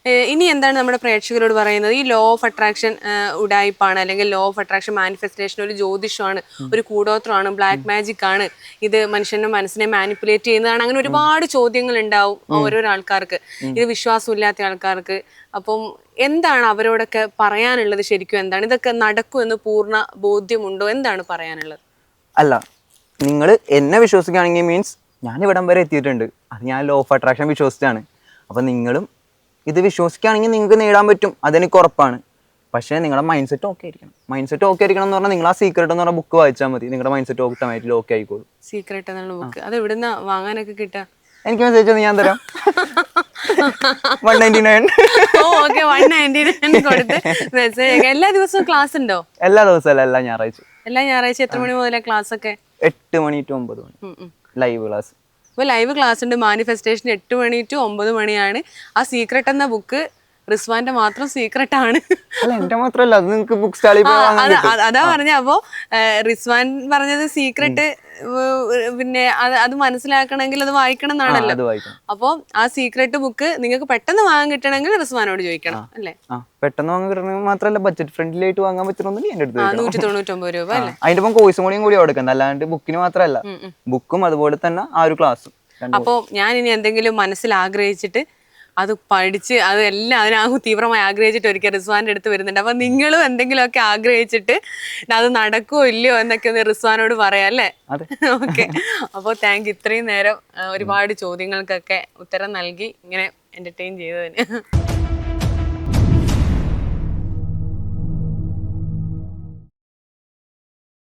ഇനി എന്താണ് നമ്മുടെ പ്രേക്ഷകരോട് പറയുന്നത്? ഈ ലോ ഓഫ് അട്രാക്ഷൻ ഉടായ്പാണ് അല്ലെങ്കിൽ ലോ ഓഫ് അട്രാക്ഷൻ മാനിഫെസ്റ്റേഷൻ ഒരു ജ്യോതിഷമാണ് ഒരു കൂടോത്രമാണ് ബ്ലാക്ക് മാജിക് ആണ്. ഇത് മനുഷ്യന്റെ മനസ്സിനെ മാനിപ്പുലേറ്റ് ചെയ്യുന്നതാണ്. അങ്ങനെ ഒരുപാട് ചോദ്യങ്ങൾ ഉണ്ടാവും ഓരോരോ ആൾക്കാർക്ക്. ഇത് വിശ്വാസമില്ലാത്ത ആൾക്കാർക്ക്. അപ്പം എന്താണ് അവരോടൊക്കെ പറയാനുള്ളത് ശരിക്കും? എന്താണ്? ഇതൊക്കെ നടക്കുമെന്ന് പൂർണ ബോധ്യമുണ്ടോ? എന്താണ് പറയാനുള്ളത്? അല്ല നിങ്ങൾ എന്നെ വിശ്വസിക്കുകയാണെങ്കിൽ മീൻസ് ഞാൻ ഇവിടം വരെ എത്തിയിട്ടുണ്ട്. അത് ഞാൻ ലോ ഓഫ് അട്രാക്ഷൻ വിശ്വസിച്ചാണ്. അപ്പം നിങ്ങളും ഇത് വിശ്വസിക്കുകയാണെങ്കിൽ നിങ്ങൾക്ക് നേടാൻ പറ്റും. അതെനിക്ക് ഉറപ്പാണ്. പക്ഷേ നിങ്ങളുടെ മൈൻഡ് സെറ്റ് ഓക്കെ ആയിരിക്കണം. മൈൻഡ് സെറ്റ് ഓക്കെ ആയിരിക്കണം എന്ന് പറഞ്ഞാൽ നിങ്ങൾ ആ സീക്രട്ട് എന്ന് പറഞ്ഞ ബുക്ക് വായിച്ചാൽ മതി. നിങ്ങളുടെ മൈൻഡ് സെറ്റ് ഓട്ടോമാറ്റിക്കലി ഓക്കെ ആയിക്കോളും. സീക്രട്ട് എന്നുള്ള ബുക്ക് അത് എവിടുന്ന വാങ്ങാനൊക്കെ കിട്ടുക? എനിക്ക് മെസ്സേജ് ഒന്ന് ഞാൻ തരാം. One ninety nine okay one ninety nine കൊടുത്ത് മെസ്സേജ് എല്ലാ ദിവസവും ക്ലാസ് ഉണ്ടോ? എല്ലാ ദിവസവും അല്ല എല്ലാ ഞായറാഴ്ച. എല്ലാ ഞായറാഴ്ച എത്ര മണി മുതലാണ് ക്ലാസ് ഒക്കെ? എട്ട് മണി ടു ഒമ്പത് മണി. ലൈവ് ക്ലാസ് അപ്പോൾ ലൈവ് ക്ലാസ് ഉണ്ട്. മാനിഫെസ്റ്റേഷൻ എട്ട് മണി ടു ഒമ്പത് മണിയാണ്. ആ സീക്രട്ട് എന്ന ബുക്ക് റിസ്വാന്റെ മാത്രം സീക്രട്ട് ആണ്. അല്ല എന്റെ മാത്രമല്ല അത് നിങ്ങൾക്ക് ബുക്ക് സ്റ്റാളിൽ അതാ പറഞ്ഞ. അപ്പോ റിസ്വാൻ പറഞ്ഞത് സീക്രട്ട് പിന്നെ അത് അത് മനസ്സിലാക്കണമെങ്കിൽ അത് വായിക്കണം എന്നാണല്ലോ. അപ്പോൾ ആ സീക്രട്ട് ബുക്ക് നിങ്ങൾക്ക് പെട്ടെന്ന് വാങ്ങാൻ കിട്ടണമെങ്കിൽ റിസ്വാനോട് ചോദിക്കണം അല്ലേ? പെട്ടെന്ന് വാങ്ങാൻ കിട്ടണമെങ്കിൽ മാത്രമല്ല ബഡ്ജറ്റ് ഫ്രണ്ട്ലി ആയിട്ട് വാങ്ങാൻ പറ്റുന്നുണ്ടെങ്കിൽ എന്റെ അടുത്ത് നൂറ്റി തൊണ്ണൂറ്റൊമ്പത് രൂപ അല്ലേ? അതിന്റെ ഒപ്പം കോഴ്സും കൂടിയും കൂടി കൊടുക്കുന്നത് അല്ലാണ്ട് ബുക്കിന് മാത്രമല്ല. ബുക്കും അതുപോലെ തന്നെ ആ ഒരു ക്ലാസ്സും അപ്പോൾ ഞാൻ ഇനി എന്തെങ്കിലും മനസ്സിൽ ആഗ്രഹിച്ചിട്ട് അത് പഠിച്ച് അത് എല്ലാം അതിനാകും തീവ്രമായി ആഗ്രഹിച്ചിട്ട് ഒരിക്കൽ റിസ്വാന്റെ അടുത്ത് വരുന്നുണ്ട്. അപ്പൊ നിങ്ങളും എന്തെങ്കിലുമൊക്കെ ആഗ്രഹിച്ചിട്ട് അത് നടക്കുമോ ഇല്ലയോ എന്നൊക്കെ ഒന്ന് റിസ്വാനോട് പറയാം അല്ലേ. ഓക്കെ. അപ്പോൾ താങ്ക് ഇത്രയും നേരം ഒരുപാട് ചോദ്യങ്ങൾക്കൊക്കെ ഉത്തരം നൽകി ഇങ്ങനെ എന്റർടൈൻ ചെയ്തതിന്.